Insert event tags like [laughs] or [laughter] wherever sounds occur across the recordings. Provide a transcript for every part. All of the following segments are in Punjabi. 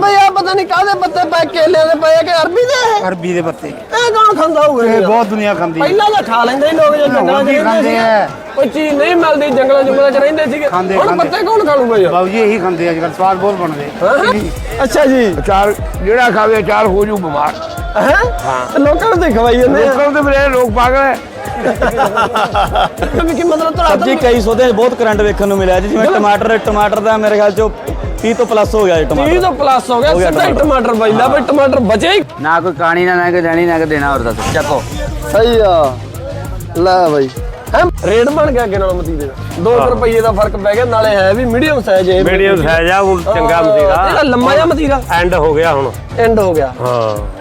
ਬਈ ਆ ਪਤਾ ਨਹੀਂ ਕਾਹਦੇ ਪੱਤੇ ਪਏ ਕੇਲਿਆਂ ਦੇ ਪਏ ਆ ਕਿ ਅਰਬੀ ਦੇ ਇਹ? ਅਰਬੀ ਦੇ ਪੱਤੇ ਇਹ ਕੌਣ ਖਾਂਦਾ ਹੋਊਗਾ ਇਹ? ਬਹੁਤ ਦੁਨੀਆ ਖਾਂਦੀ ਹੈ ਪਹਿਲਾਂ ਤਾਂ ਖਾ ਲੈਂਦੇ ਸੀ ਲੋਕ ਜੇ ਜੰਗਲਾਂ 'ਚ ਰਹਿੰਦੇ ਖਾਂਦੇ ਸੀ ਆ। ਕੋਈ ਚੀਜ਼ ਨਹੀਂ ਮਿਲਦੀ ਜੰਗਲਾਂ ਜੰਗਲਾਂ 'ਚ ਰਹਿੰਦੇ ਸੀਗੇ ਖਾਂਦੇ, ਹੁਣ ਖਾਂਦੇ। ਪੱਤੇ ਕੌਣ ਖਾ ਲੂਗਾ ਯਾਰ ਬਾਬੂ ਜੀ ਇਹੀ ਖਾਂਦੇ ਅੱਜ ਕੱਲ ਸਵਾਦ ਬਹੁਤ ਬਣਦੇ ਹੈਂ? ਅੱਛਾ ਜੀ ਅਚਾਰ ਜਿਹੜਾ ਖਾਵੇ ਅਚਾਰ ਹੋ ਜੂ ਬਿਮਾਰ ਹੈ? ਹਾਂ। ਲੋਕਾਂ ਨੂੰ ਤੇ ਖਵਾਈ ਜਾਂਦੇ ਆ। ਲੋਕਾਂ ਦੇ ਮੇਰੇ ਲੋਕ ਪਾਗਲ ਹੈ। ਵੀ ਕੀ ਮਤਲਬ ਤੁਹਾਡਾ ਸਬਜੀ ਕਈ ਸੌਦੇ 'ਚ ਬਹੁਤ ਕਰੰਟ ਵੇਖਣ ਨੂੰ ਮਿਲਿਆ ਜੀ। ਜਿਵੇਂ ਟਮਾਟਰ ਟਮਾਟਰ ਦਾ ਮੇਰੇ ਖਿਆਲ 'ਚ 30 ਤੋਂ ਪਲੱਸ ਹੋ ਗਿਆ ਜੀ 30 ਟਮਾਟਰ ਤੋਂ ਪਲੱਸ ਹੋ ਗਿਆ ਸਿੱਧਾ ਹੀ ਟਮਾਟਰ। ਬਜਦਾ ਬਈ ਟਮਾਟਰ ਬਚੇ ਹੀ। ਨਾ ਕੋਈ ਕਾਣੀ ਨਾ ਨਾ ਕੋਈ ਦੇਣੀ ਨਾ ਕੋਈ ਦੇਣਾ ਹੋਰ ਦੱਸ ਚੱਕੋ। ਸਹੀ ਆ। ਲੈ ਬਈ। ਹੈ? ਰੇਟ ਬਣ ਗਿਆ ਅੱਗੇ ਨਾਲ ਮਤੀਰੇ ਦਾ। 2 ਰੁਪਏ ਦਾ ਫ਼ਰਕ ਪੈ ਗਿਆ ਨਾਲੇ ਹੈ ਵੀ ਮੀਡੀਅਮ ਸਾਈਜ਼ ਇਹ। ਮੀਡੀਅਮ ਸਾਈਜ਼ ਆ ਉਹ ਚੰਗਾ ਮਤੀਰਾ ਲੰਮਾ ਜਿਹਾ ਮਤੀਰਾ ਐਂਡ ਹੋ ਗਿਆ ਹੁਣ। ਐਂਡ ਹੋ ਗਿਆ। ਹਾਂ।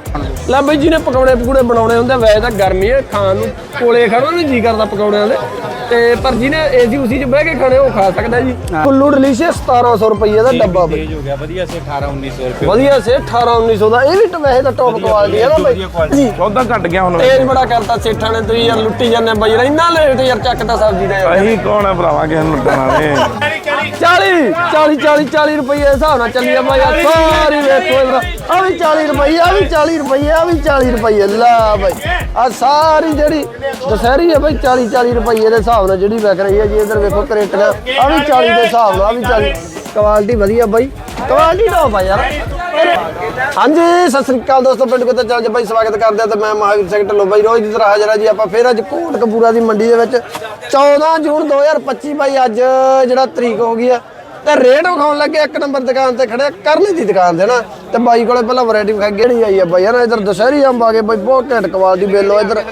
ਲੈ ਬਈ ਜਿਹਨੇ ਪਕੌੜੇ ਪਕੌੜੇ ਬਣਾਉਣੇ ਹੁੰਦੇ ਵੈਸੇ ਤਾਂ ਗਰਮੀ ਹੈ, ਖਾਣ ਨੂੰ ਕੋਲੇ ਖੜਨਾ ਨਹੀਂ ਜੀ ਕਰਦਾ ਪਕੌੜਿਆਂ ਦੇ। ਤੇ ਪਰ ਜਿਹਨੇ ਏਸੀ ਉਸੀ 'ਚ ਬਹਿ ਕੇ ਖਾਣੇ ਉਹ ਖਾ ਸਕਦਾ ਜੀ। ਕੁੱਲੂ ਡਿਲੀਸ਼ੀਅਸ 1700 ਰੁਪਏ ਦਾ ਡੱਬਾ ਬਈ। ਹੋ ਗਿਆ ਵਧੀਆ ਸੇ 18 1900 ਰੁਪਏ। ਵਧੀਆ ਸੇ 18 1900 ਦਾ। ਇਹ ਵੀ ਵੈਸੇ ਤਾਂ ਟੌਪ ਕੁਆਲਿਟੀ ਹੈ ਨਾ ਬਈ। ਜੀ। ਸੌਦਾ ਘਟ ਗਿਆ ਹੁਣ। ਤੇਜ਼ ਬੜਾ ਕਰਤਾ ਸੇਠਾਂ ਨੇ ਤੁਸੀਂ ਯਾਰ ਲੁੱਟੀ ਜਾਂਦੇ ਬਈ। ਇੰਨਾ ਲੇਟ ਯਾਰ ਚੱਕਦਾ ਸਬਜ਼ੀ ਦਾ ਅਹੀਂ ਕੌਣ ਹੈ ਭਰਾਵਾ ਕਿਸੇ ਨੂੰ ਲੁੱਟਣ ਵਾਲੇ? 40 40 40 40 ਰੁਪਏ ਦੇ ਹਿਸਾਬ ਨਾਲ ਚੱਲੀ ਆ ਬਾਈ ਸਾਰੀ ਵੇਖੋ ਇਹਦਾ। ਆ ਵੀ 40 ਰੁਪਏ ਆ ਵੀ 40 ਰੁਪਏ ਆ ਵੀ 40 ਰੁਪਏ ਲਾ ਬਾਈ ਆ ਸਾਰੀ ਜਿਹੜੀ ਦਸਹਿਰੀ ਹੈ ਬਾਈ 40 40 ਰੁਪਏ ਦੇ ਹਿਸਾਬ ਨਾਲ ਜਿਹੜੀ ਵਿਕ ਰਹੀ ਹੈ ਜੀ, ਇਧਰ ਵੇਖੋ ਕਰੇਟੀਆਂ ਆ ਵੀ 40 ਦੇ ਹਿਸਾਬ ਨਾਲ ਆ ਵੀ 40 ਕੁਆਲਿਟੀ ਵਧੀਆ ਬਾਈ ਕੁਆਲਿਟੀ ਟੌਪ ਆ ਯਾਰ। ਹਾਂਜੀ, ਸਤਿ ਸ੍ਰੀ ਅਕਾਲ ਦੋਸਤੋ, ਪਿੰਡ ਕੋਤੇ ਚੱਲ ਬਾਈ, ਸਵਾਗਤ ਕਰਦੇ ਆ ਤੇ ਮੈਂ ਮਹਾਵੀਰ ਸਿੰਘ ਢੱਲੋ ਬਾਈ। ਰੋਜ਼ ਦੀ ਤਰ੍ਹਾਂ ਹਾਜ਼ਰ ਆ ਜੀ, ਆਪਾਂ ਫੇਰ ਅੱਜ ਕੋਟ ਕਪੂਰਾ ਦੀ ਮੰਡੀ ਦੇ ਵਿੱਚ। 14 ਜੂਨ 2025 ਬਾਈ, ਅੱਜ ਜਿਹੜਾ ਤਰੀਕ ਹੋ ਗਈ ਆ ਤੇ ਰੇਟ ਵਿਖਾਉਣ ਲੱਗੇ, ਇੱਕ ਨੰਬਰ ਦੁਕਾਨ ਤੇ ਖੜਿਆ, ਕਰਨੇ ਦੀ ਦੁਕਾਨ ਤੇ ਨਾ। ਤੇ ਬਾਈ ਕੋਲੇ ਪਹਿਲਾਂ ਵੈਰਾਈਟੀ ਵਿਖਾ ਕਿਹੜੀ ਆਈ ਆ ਬਾਈ? ਯਾਰ ਇਧਰ ਦਸ਼ਹਿਰੀ ਅੰਬ ਆ ਗਏ ਬਾਈ, ਬਹੁਤ ਘੈਂਟ ਕੁਆਲਿਟੀ ਬੇਲੋ ਇਧਰ।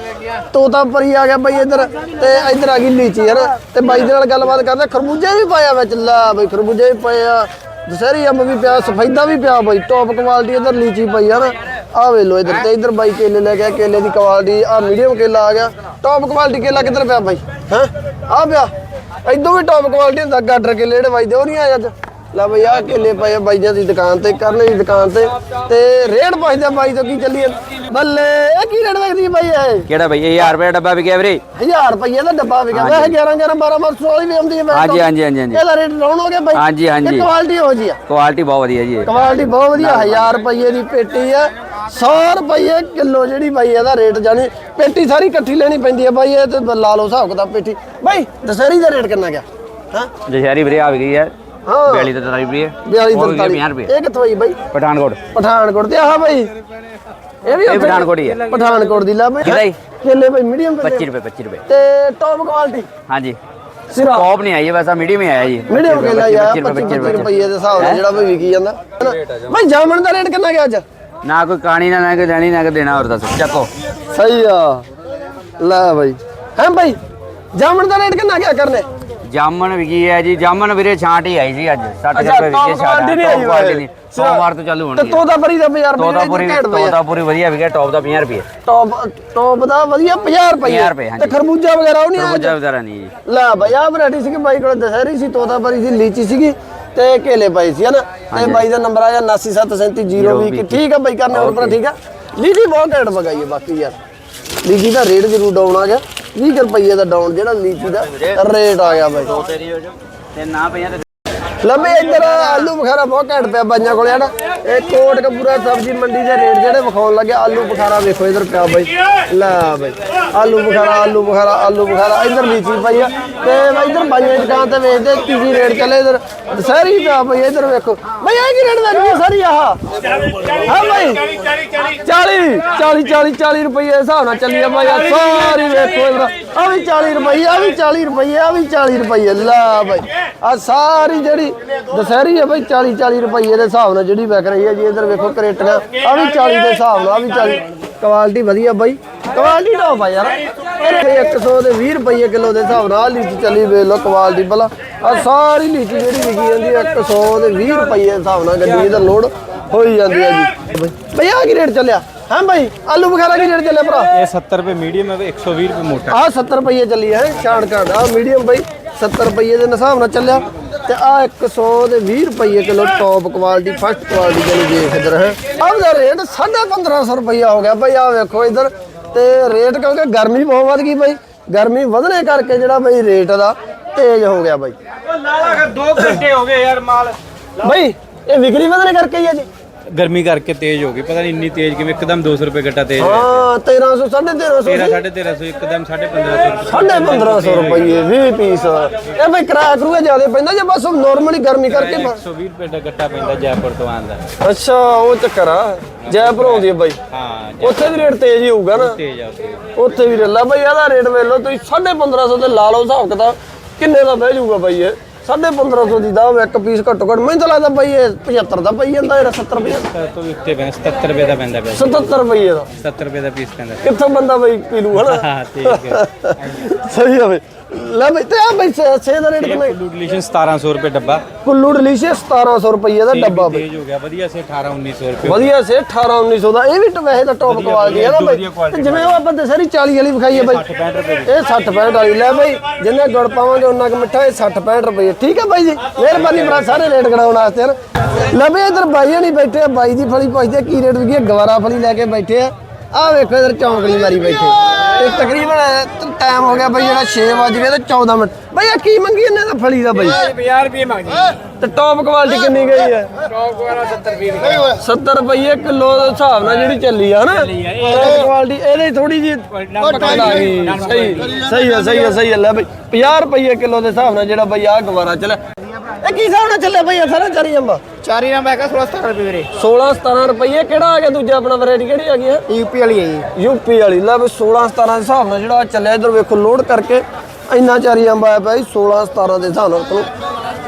ਤੋਤਾ ਪਰੀ ਆ ਗਿਆ ਬਾਈ ਇਧਰ, ਤੇ ਇਧਰ ਆ ਗਈ ਲੀਚੀ, ਹੈ ਤੇ ਬਾਈ ਦੇ ਨਾਲ ਗੱਲਬਾਤ ਕਰਦੇ ਆ। ਖਰਬੂਜੇ ਵੀ ਪਾਇਆ ਵਿੱਚ। ਲਾ ਬਾਈ, ਖਰਬੂਜੇ ਵੀ ਪਏ ਆ। ਦੁਸਹਿਰੀ ਅੰਬ ਵੀ ਪਿਆ, ਸਫੈਦਾ ਵੀ ਪਿਆ ਬਾਈ ਟੌਪ ਕੁਆਲਿਟੀ ਇਧਰ ਲੀਚੀ ਪਈ ਆ ਨਾ। ਆ ਵੇ ਲੋ ਇਧਰ ਤੇ, ਇਧਰ ਬਾਈ ਕੇਲੇ ਲੈ ਗਿਆ ਕੇਲੇ ਦੀ ਕੁਆਲਿਟੀ ਆ ਮੀਡੀਅਮ ਕੇਲਾ ਆ ਗਿਆ। ਟੌਪ ਕੁਆਲਿਟੀ ਕੇਲਾ ਕਿੱਧਰ ਪਿਆ ਬਾਈ? ਹੈ? ਆ ਪਿਆ। ਇਦੋਂ ਵੀ ਟੌਪ ਕੁਆਲਿਟੀ ਹੁੰਦਾ ਗਾਡਰ ਕੇਲੇ ਜਿਹੜੇ ਬਾਈ ਦੇ ਉਹ ਨਹੀਂ ਆਏ ਅੱਜ ਲੈ ਬਈ ਆ ਕੇਲੇ ਪਏ ਆ ਬਾਈ ਜੀ ਦੀ ਦੁਕਾਨ ਤੇ ਕਰਨੇ ਦੀ ਦੁਕਾਨ ਤੇ ਤੇ ਰੇਟ ਪੁੱਛਦੇ ਬਾਈ ਤੋਂ ਕੀ ਚੱਲੀ? ਬੱਲੇ ਇਹ ਕੀ ਰੇਟ ਵੇਚਦੀ ਬਾਈ ਇਹ ਕਿਹੜਾ ਬਈ ਇਹ 1000 ਰੁਪਏ ਦਾ ਡੱਬਾ ਵਿਕਿਆ ਵੀਰੇ 1000 ਰੁਪਏ ਦਾ ਡੱਬਾ ਵਿਕਿਆ ਵੈਸੇ 11 11 12 12 ਵਾਲੀ ਵੀ ਆਉਂਦੀ ਹੈ ਵੈਸੇ ਹਾਂਜੀ। ਹਾਂਜੀ, ਹਾਂਜੀ, ਹਾਂਜੀ। ਇਹਦਾ ਰੇਟ ਡਾਊਨ ਹੋ ਗਿਆ ਬਾਈ ਹਾਂਜੀ, ਹਾਂਜੀ। ਕੁਆਲਿਟੀ ਹੋ ਜੀ ਆ ਕੁਆਲਿਟੀ ਬਹੁਤ ਵਧੀਆ ਜੀ। ਕੁਆਲਿਟੀ ਬਹੁਤ ਵਧੀਆ 1000 ਰੁਪਏ ਦੀ ਪੇਟੀ ਆ 100 ਰੁਪਏ ਕਿਲੋ ਜਿਹੜੀ ਬਾਈ ਇਹਦਾ ਰੇਟ ਜਾਣੀ ਪੇਟੀ ਸਾਰੀ ਇਕੱਠੀ ਲੈਣੀ ਪੈਂਦੀ ਹੈ ਬਾਈ ਇਹ ਤੇ ਲਾ ਲਓ ਹਿਸਾਬ ਕਿਤਾਬ ਪੇਟੀ। ਬਾਈ ਦਸਹਿਰੀ ਦਾ ਰੇਟ ਕਿੰਨਾ ਗਿਆ? ਹਾਂ? ਦਸ਼ਹਿਰੀ ਵੀਰੇ ਆ ਗਈ ਹੈ। ਹਾਂ। 42 ਤੋਂ 43 ਰੁਪਏ। 42 ਉਹ ਵਿਕਿਆ 43 50 ਰੁਪਏ। ਇਹ ਕਿੱਥੋਂ ਆਈ ਬਾਈ? ਪਠਾਨਕੋਟ। ਪਠਾਨਕੋਟ ਤੇ ਆਹ ਬਾਈ। ਇਹ ਵੀ ਪਠਾਨਕੋਟ ਹੀ ਹੈ। ਪਠਾਨਕੋਟ ਦੀ ਲਾ ਬਾਈ। ਕਿਹਦਾ? ਕੇਲੇ ਬਾਈ ਮੀਡੀਅਮ 25 ਰੁਪਏ 25 ਰੁਪਏ। ਤੇ ਟੌਪ ਕੁਆਲਿਟੀ ਹਾਂਜੀ। ਸਿਰਾ। ਟੌਪ ਨਹੀਂ ਆਈ ਹੈ ਬਸ ਮੀਡੀਅਮ ਹੀ ਆਇਆ ਜੀ। ਮੀਡੀਅਮ ਕੇਲਾ ਯਾਰ 25 ਰੁਪਏ 25 25 ਰੁਪਏ ਦੇ ਹਿਸਾਬ ਨਾਲ ਜਿਹੜਾ ਬਾਈ ਵਿਕੀ ਜਾਂਦਾ। ਬਾਈ ਜਾਮਣ ਦਾ ਰੇਟ ਕਿੰਨਾ ਗਿਆ ਅੱਜ? ਨਾ ਕੋਈ ਕਾਣੀ ਨਾ ਨਾ ਕੋਈ ਦੇਣੀ ਨਾ ਕੋਈ ਦੇਣਾ ਹੋਰ ਦੱਸ ਚੱਕੋ। ਸਹੀ ਆ। ਲੈ ਬਾਈ। ਹੈ ਬਾਈ ਜਾਮਣ ਦਾ ਰੇਟ ਕਿੰਨਾ ਗਿਆ ਕਰਨੇ? ਜਾਮਨ ਵਿਕੀ ਹੈ ਜੀ ਜਾਮਨ ਵੀਰੇ ਛਾਂਟ ਹੀ ਆਈ ਸੀ ਅੱਜ 60 ਅੱਛਾ ਰੁਪਏ ਟੌਪ ਵਿਕੀ ਕੁਆਲਿਟੀ ਨਹੀਂ ਆਈ ਸਿਰਾ। ਸੋਮਵਾਰ ਤੋਂ ਚਾਲੂ ਤੇ ਹੋਣੀ ਹੈ। ਤੋਤਾ ਪਰੀ ਦਾ 50 ਤੋਤਾ ਰੁਪਏ ਪੂਰੀ ਘੈਂਟ ਤੋਤਾ ਪੂਰੀ ਵਧੀਆ ਵਿਕਿਆ ਟੌਪ ਦਾ 50 ਰੁਪਏ। ਟੌਪ ਟੌਪ ਦਾ ਵਧੀਆ 50 ਰੁਪਏ। 50 ਰੁਪਏ, ਤੇ। ਖਰਬੂਜਾ ਵਗੈਰਾ ਉਹ ਨਹੀਂ ਆਇਆ ਖਰਬੂਜਾ ਵਗੈਰਾ ਨਹੀਂ ਜੀ। ਲੈ ਬਾਈ ਆ ਵੈਰਾਈਟੀ ਸੀ ਕਿ ਬਾਈ ਕੋਲ ਦਸ਼ਹਿਰੀ ਸੀ ਤੋਤਾ ਪਰੀ ਸੀ ਲੀਚੀ ਸੀਗੀ। ਤੇ ਕੇਲੇ ਪਏ ਸੀ ਹਨਾ? ਤੇ ਬਾਈ ਦਾ ਨੰਬਰ ਆ ਗਿਆ 97373020 ਠੀਕ ਆ ਬਾਈ ਕਰਨੇ ਹੋਰ ਪਰ ਠੀਕ ਆ? ਲੀਚੀ ਬਹੁਤ ਘੈਂਟ ਮਗਾਈ ਹੈ ਬਾਕੀ ਯਾਰ। ਲੀਚੀ ਦਾ ਰੇਟ ਜ਼ਰੂਰ ਡਾਊਨ ਆ ਗਿਆ। 20 ਰੁਪਏ ਦਾ ਡਾਊਨ ਜਿਹੜਾ ਲੀਚੀ ਦਾ ਰੇਟ ਆ ਗਿਆ ਬਾਈ। ਤੇ ਨਾ ਪਈਆਂ ਲੰਬੇ ਇੱਧਰ ਆਲੂ ਬੁਖਾਰਾ ਬਹੁਤ ਘੱਟ ਪਿਆ ਬਾਈਆਂ ਕੋਲੇ ਹਨਾ। ਇਹ ਕੋਟ ਕਪੂਰਾ, ਸਬਜ਼ੀ ਮੰਡੀ ਦੇ ਰੇਟ ਜਿਹੜੇ ਵਿਖਾਉਣ ਲੱਗੇ, ਆਲੂ ਬੁਖਾਰਾ ਵੇਖੋ ਇੱਧਰ ਪਿਆ ਬਾਈ। ਲੈ ਬਾਈ, ਆਲੂ ਬੁਖਾਰਾ ਆਲੂ ਬੁਖਾਰਾ ਆਲੂ ਬੁਖਾਰਾ, ਇੱਧਰ ਲੀਚੀ ਪਈ ਆ। ਤੇ ਬਾਈ ਇੱਧਰ ਬਾਈਆਂ ਦੁਕਾਨ ਤੇ ਵੇਚਦੇ ਕੀ ਰੇਟ ਚੱਲੇ ਇੱਧਰ। ਸਾਰੀ ਪਿਆ ਬਾਈ, ਇੱਧਰ ਵੇਖੋ। ਬਾਈ, ਇਹ ਕੀ ਰੇਟ ਦਾ ਸਾਰੀ ਆਹ ਹਾਂ ਬਾਈ। 40 40 40 40 ਰੁਪਏ ਹਿਸਾਬ ਨਾਲ ਚੱਲੀ ਆ ਬਾਈ ਸਾਰੀ ਵੇਖੋ ਇੱਧਰ। ਆ ਵੀ 40 ਰੁਪਏ ਆ ਵੀ 40 ਰੁਪਏ ਆ ਵੀ 40 ਰੁਪਏ ਲਾ ਬਾਈ ਆ ਸਾਰੀ ਜਿਹੜੀ ਦਸਹਿਰੀ ਹੈ ਬਾਈ 40 40 ਰੁਪਏ ਦੇ ਹਿਸਾਬ ਨਾਲ ਜਿਹੜੀ ਵਿਕ ਰਹੀ ਹੈ ਜੀ ਇੱਧਰ ਵੇਖੋ ਕਰੇਟੀਆਂ ਆ ਵੀ 40 ਦੇ ਹਿਸਾਬ ਨਾਲ ਆ ਵੀ 40 ਕੁਆਲਿਟੀ ਵਧੀਆ ਬਾਈ ਕੁਆਲਿਟੀ ਟੌਪ ਆ ਯਾਰ ਇਹ 100 ਦੇ 20 ਰੁਪਏ ਕਿਲੋ ਦੇ ਹਿਸਾਬ ਨਾਲ ਲੀਚੀ ਚੱਲੀ ਵੇਖ ਲਓ ਕੁਆਲਿਟੀ ਭਲਾ। ਆ ਸਾਰੀ ਲੀਚੀ ਜਿਹੜੀ ਵਿਕੀ ਜਾਂਦੀ ਹੈ 100 ਦੇ 20 ਰੁਪਏ ਦੇ ਹਿਸਾਬ ਨਾਲ ਗੱਡੀ ਇਹਦਾ ਲੋਡ ਹੋਈ ਜਾਂਦੀ ਹੈ ਜੀ। ਬਈ ਆ ਕੀ ਰੇਟ ਚੱਲਿਆ? ਹਾਂ ਬਾਈ ਆਲੂ ਬੁਖਾਰਾ ਕੀ ਰੇਟ ਚੱਲਿਆ ਭਰਾ? ਇਹ 70 ਰੁਪਏ ਮੀਡੀਅਮ ਹੈ 120 ਰੁਪਏ ਮੋਟਾ ਆ 70 ਰੁਪਏ ਚੱਲੀ ਹੈ ਛਾੜ ਕਾੜ ਆ ਮੀਡੀਅਮ ਬਈ 70 ਰੁਪਏ ਦੇ ਹਿਸਾਬ ਨਾਲ ਚੱਲਿਆ। ਤੇ ਆ 100 ਦੇ 20 ਰੁਪਏ kilo top quality first quality ਜਿਹੜੀ ਦੇਖ ਇਧਰ। ਹੈ ਦਾ ਰੇਟ 1550 ਰੁਪਇਆ ਹੋ ਗਿਆ ਬਈ ਆ ਵੇਖੋ ਇਧਰ। ਤੇ ਰੇਟ ਕਿਉਂਕਿ ਗਰਮੀ ਬਹੁਤ ਵੱਧ ਗਈ ਬਈ। ਗਰਮੀ ਵਧਣੇ ਕਰਕੇ ਜਿਹੜਾ ਬਈ ਰੇਟ ਦਾ ਤੇਜ਼ ਹੋ ਗਿਆ ਬਈ। ਲਾਲਾ 2 ਘੰਟੇ ਹੋ ਗਏ ਯਾਰ ਮਾਲ। ਬਈ ਇਹ ਵਿਕਰੀ ਵਧਣੇ ਕਰਕੇ ਹੀ ਹੈ ਜੀ। ਗਰਮੀ ਕਰਕੇ ਤੇਜ਼ ਹੋ ਗਈ। ਪਤਾ ਨਹੀਂ ਇੰਨੀ ਤੇਜ਼ ਕਿਵੇਂ ਇੱਕਦਮ 200 ਰੁਪਏ ਗੱਟਾ ਤੇਜ਼ ਹਾਂ 1300 1350 13 1350 ਇੱਕਦਮ 1550 ਰੁਪਏ। ਸਾਢੇ 1500 ਰੁਪਏ 20 ਪੀਸ। ਇਹ ਬਈ ਕਿਰਾਇਆ ਕਰੂਗਾ ਜ਼ਿਆਦਾ ਪੈਂਦਾ ਜਾਂ ਬਸ ਨਾਰਮਲੀ ਗਰਮੀ ਕਰਕੇ ਬ- 120 ਰੁਪਏ ਦਾ ਗੱਟਾ ਪੈਂਦਾ ਜੈਪੁਰ ਤੋਂ ਆਂਦਾ ਅੱਛਾ ਉਹ ਚੱਕਰ ਆ। ਜੈਪੁਰ ਆਉਂਦੀ ਹੈ ਬਾਈ। ਹਾਂ ਉੱਥੇ ਵੀ ਰੇਟ ਤੇਜ਼ ਹੀ ਹੋਊਗਾ ਨਾ। ਤੇਜ਼ ਆ ਉੱਥੇ ਉੱਥੇ ਵੀ ਰੱਲਾ ਬਾਈ ਇਹਦਾ ਰੇਟ ਵੇਖ ਲਓ ਤੁਸੀਂ 1550 ਤੇ ਲਾ ਲਓ ਹਿਸਾਬ ਕਿਤਾਬ। ਕਿੰਨੇ ਦਾ ਬਹਿ ਜਾਊਗਾ ਬਾਈ ਇਹ? 1550 ਦੀ ਦਾ ਇੱਕ ਪੀਸ ਘੱਟੋ ਘੱਟ ਮੈਨੂੰ ਤਾਂ ਲੱਗਦਾ ਬਾਈ ਇਹ 75 ਦਾ ਪਈ ਜਾਂਦਾ ਇਹਦਾ 70 ਰੁਪਏ ਸੱਤਰ ਤੋਂ ਵੀ ਉੱਤੇ ਪੈਂਦਾ 77 ਰੁਪਏ ਦਾ ਪੈਂਦਾ ਪਿਆ। 77 ਰੁਪਏ ਦਾ। 70 ਰੁਪਏ ਦਾ ਪੀਸ ਪੈਂਦਾ। ਕਿੱਥੋਂ ਬੰਦਾ ਬਾਈ ਪੀ ਲੂ ਹਨਾ? ਹਾਂ ਠੀਕ ਹੈ। ਸਹੀ ਆ ਬਈ। ਲੈ ਬਈ ਤੇ ਆ ਬਈ ਸੇ ਦਾ ਰੇਟ ਕਿੰਨਾ? ਕੁੱਲੂ ਡਿਲੀਸ਼ਨ 1700 ਰੁਪਏ ਡੱਬਾ। ਕੁੱਲੂ ਡਿਲੀਸ਼ੀਅਸ 1700 ਰੁਪਏ ਦਾ ਡੱਬਾ ਬਈ। ਤੇਜ਼ ਹੋ ਗਿਆ ਵਧੀਆ ਸੇ 18 1900 ਰੁਪਏ। ਵਧੀਆ ਸੇ 18 1900 ਦਾ। ਇਹ ਵੀ ਵੈਸੇ ਤਾਂ ਟੌਪ ਕੁਆਲਿਟੀ ਹੈ ਨਾ ਬਈ। ਜਿਵੇਂ ਉਹ ਆਪਾਂ ਦੱਸਿਆ ਸੀ 40 ਵਾਲੀ ਵਿਖਾਈ ਹੈ ਬਈ। 65 ਰੁਪਏ ਇਹ 60 65 ਵਾਲੀ। ਲੈ ਬਈ ਜਿੰਨੇ ਗੁੜ ਪਾਵਾਂਗੇ ਉਹਨਾਂ ਕੁ ਮਿੱਠਾ ਇਹ 60 65 ਰੁਪਏ ਠੀਕ ਹੈ ਬਾਈ ਜੀ ਮਿਹਰਬਾਨੀ ਭਰਾ ਸਾਰੇ ਰੇਟ ਕਰਾਉਣ ਵਾਸਤੇ ਹਨ ਲੈ ਬਈ ਇਧਰ ਬਾਈ ਨਹੀਂ ਬੈਠੇ ਬਾਈ ਦੀ ਫਲੀ ਪੁੱਛਦੇ ਕੀ ਰੇਟ ਵਿਕੀ ਗਵਾਰਾ ਫਲੀ ਲੈ ਕੇ ਬੈਠੇ ਆ। ਆਹ ਵੇਖੋ ਇਧਰ ਚੌਂਕੜੀ ਮਾਰੀ ਬੈਠੇ। ਤੇ ਤਕਰੀਬਨ ਟਾਈਮ ਹੋ ਗਿਆ ਬਈ ਜਿਹੜਾ 6 ਵਜ ਗਏ ਤੇ 14 ਮਿੰਟ। ਬਈ ਆ ਕੀ ਮੰਗੀ ਇਹਨੇ ਤਾਂ ਫਲੀ ਦਾ ਬਈ? 50 ਰੁਪਏ ਮੰਗਦੀ। ਤੇ ਟੌਪ ਕੁਆਲਿਟੀ ਕਿੰਨੀ ਗਈ ਹੈ? ਟੌਪ ਕੁਆਲਿਟੀ 70 ਰੁਪਏ 70 ਰੁਪਏ ਕਿਲੋ ਦੇ ਹਿਸਾਬ ਨਾਲ ਜਿਹੜੀ ਚੱਲੀ ਆ ਨਾ ਟੌਪ ਕੁਆਲਿਟੀ ਇਹਦੇ ਥੋੜੀ ਜੀ ਸਹੀ ਸਹੀ ਹੈ ਸਹੀ ਹੈ ਸਹੀ ਹੈ ਲੈ ਬਈ 50 ਰੁਪਏ ਕਿਲੋ ਦੇ ਹਿਸਾਬ ਨਾਲ ਜਿਹੜਾ ਬਈ ਆ ਗਵਾਰਾ ਚੱਲਿਆ। ਇਹ ਕੀ ਹਿਸਾਬ ਨਾਲ ਚੱਲਿਆ ਬਈ ਸਾਰਾ ਚਾਰੀ ਅੰਬਾ ਚਾਰੀ ਨਾ ਮੈਂ ਕਿਹਾ 16 17 ਰੁਪਏ ਵੀਰੇ। 16 17 ਰੁਪਏ ਕਿਹੜਾ ਆ ਗਿਆ ਦੂਜਾ ਆਪਣਾ ਵੈਰਾਈਟੀ ਕਿਹੜੀ ਆ ਗਈ ਹੈ? ਯੂਪੀ ਵਾਲੀ ਹੈ ਜੀ। ਯੂਪੀ ਵਾਲੀ। ਲੈ ਬਈ 16 17 ਦੇ ਹਿਸਾਬ ਨਾਲ ਜਿਹੜਾ ਚੱਲਿਆ ਇਧਰ ਵੇਖੋ ਲੋਡ ਕਰਕੇ ਇੰਨਾ ਚਾਰੀ ਅੰਬ ਪਿਆ ਜੀ 16 17 ਦੇ ਹਿਸਾਬ ਨਾਲ।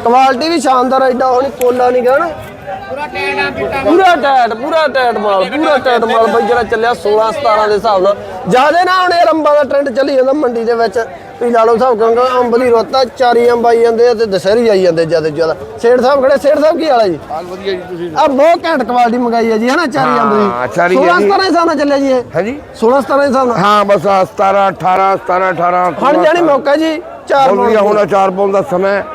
ਕੁਆਲਿਟੀ ਵੀ ਸ਼ਾਨਦਾਰ ਐਡਾ ਹੁਣ ਕੋਲਾ ਨਹੀਂ ਗਾ ਨਾ। ਪੂਰਾ ਟਾਇਟ ਪੂਰਾ ਟਾਇਟ ਮਾਲ ਪੂਰਾ ਟਾਇਟ ਮਾਲ ਬਈ ਜਿਹੜਾ ਚੱਲਿਆ 16 17 ਦੇ ਹਿਸਾਬ ਨਾਲ। ਜਿਆਦੇ ਨਾ ਹੁਣ ਇਹ ਅੰਬਾਂ ਦਾ ਟ੍ਰੈਂਡ ਚੱਲੀ ਜਾਂਦਾ ਮੰਡੀ ਦੇ ਵਿੱਚ। ਵੀ ਲਾ ਲਓ ਹਿਸਾਬ ਕਿਉਂਕਿ ਅੰਬ ਦੀ ਰੋਤਾ ਚਾਰੀ ਅੰਬ ਆਈ ਜਾਂਦੇ ਆ ਤੇ ਦਸ਼ਹਿਰੀ ਆਈ ਜਾਂਦੇ ਜ਼ਿਆਦਾ ਜ਼ਿਆਦਾ। ਸੇਠ ਸਾਹਿਬ ਖੜੇ ਸੇਠ ਸਾਹਿਬ ਕੀ ਹਾਲ ਹੈ ਜੀ? ਹਾਲ ਵਧੀਆ ਜੀ ਤੁਸੀਂ ਆ ਬਹੁਤ ਘੈਂਟ ਕੁਆਲਿਟੀ ਮੰਗਾਈ ਹੈ ਜੀ ਹਨਾ ਚਾਰੀ ਅੰਬ ਹਾਂ, ਦੀ ਚਾਰੀ 16 ਹੈ ਜੀ। 17 ਦੇ ਹਿਸਾਬ ਨਾਲ ਚੱਲਿਆ ਜੀ ਇਹ। ਹੈ ਜੀ? 16 17 ਦੇ ਹਿਸਾਬ ਨਾਲ। ਹਾਂ ਬਸ ਆਹ 17 18 17 18 ਹਣ ਜਾਣੀ ਮੌਕਾ ਜੀ ਚਾਰ ਬਹੁਤ ਵਧੀਆ ਹੁਣ ਚਾਰ ਪਾਉਣ ਦਾ ਸਮਾਂ ਹੈ।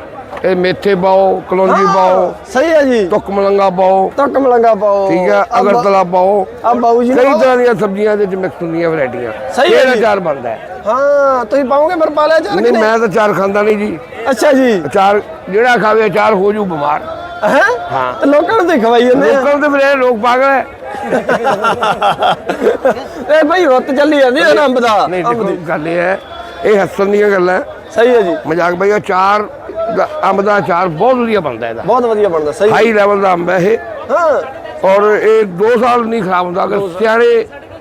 ਇਹ ਮੇਥੇ ਪਾਓ ਕਲੌਂਜੀ ਪਾਓ ਸਹੀ ਹੈ ਜੀ। ਤੁੱਕ ਮਲੰਗਾ ਪਾਓ। ਤੱਕ ਮਲੰਗਾ ਪਾਓ। ਠੀਕ ਹੈ ਅਗਰਤਲਾ ਪਾਓ। ਆ ਬਾਊ ਜੀ ਕਈ ਤਰ੍ਹਾਂ ਦੀਆਂ ਸਬਜ਼ੀਆਂ ਦੇ ਵਿੱਚ ਮਿਕਸ ਹੁੰਦੀਆਂ ਵੈਰਾਈਟੀਆਂ ਸਹੀ ਹੈ ਇਹਦਾ ਜੀ। ਚਾਰ ਬਣਦਾ ਹੈ। ਹਾਂ ਤੁਸੀਂ ਪਾਓਗੇ ਫਿਰ ਪਾ ਲਿਆ ਚਾਰ ਨਹੀਂ ਮੈਂ ਤਾਂ ਚਾਰ ਖਾਂਦਾ ਨਹੀਂ ਜੀ। ਅੱਛਾ ਜੀ। ਅਚਾਰ ਜਿਹੜਾ ਖਾਵੇ ਅਚਾਰ ਹੋ ਜੂ ਬਿਮਾਰ। ਹੈ? ਹਾਂ। ਤੇ ਲੋਕਾਂ ਨੂੰ ਦਿਖਵਾਈ ਜਾਂਦੇ ਲੋਕਾਂ ਦੇ ਮੇਰੇ ਲੋਕ ਪਾਗਲ ਹੈ। ਇਹ ਭਾਈ ਰੁੱਤ ਚੱਲੀ ਜਾਂਦੀ ਹੈ ਨਾ ਅੰਬ ਦਾ। ਨਹੀਂ ਗੱਲ ਇਹ ਹੈ ਇਹ ਹੱਸਣ ਦੀਆਂ ਗੱਲਾਂ। ਸਹੀ ਹੈ ਜੀ। ਮਜ਼ਾਕ ਭਾਈ ਅਚਾਰ ਦਾ- ਅੰਬ ਦਾ ਅਚਾਰ ਬਹੁਤ ਵਧੀਆ ਬਣਦਾ ਇਹਦਾ। ਬਹੁਤ ਵਧੀਆ ਬਣਦਾ ਸਹੀ ਹਾਈ ਲੈਵਲ ਦਾ ਅੰਬ ਹੈ ਇਹ। ਹਾਂ। ਔਰ ਇਹ 2 ਸਾਲ ਨਹੀਂ ਖਰਾਬ ਹੁੰਦਾ ਅਗਰ ਸਿਆਣੇ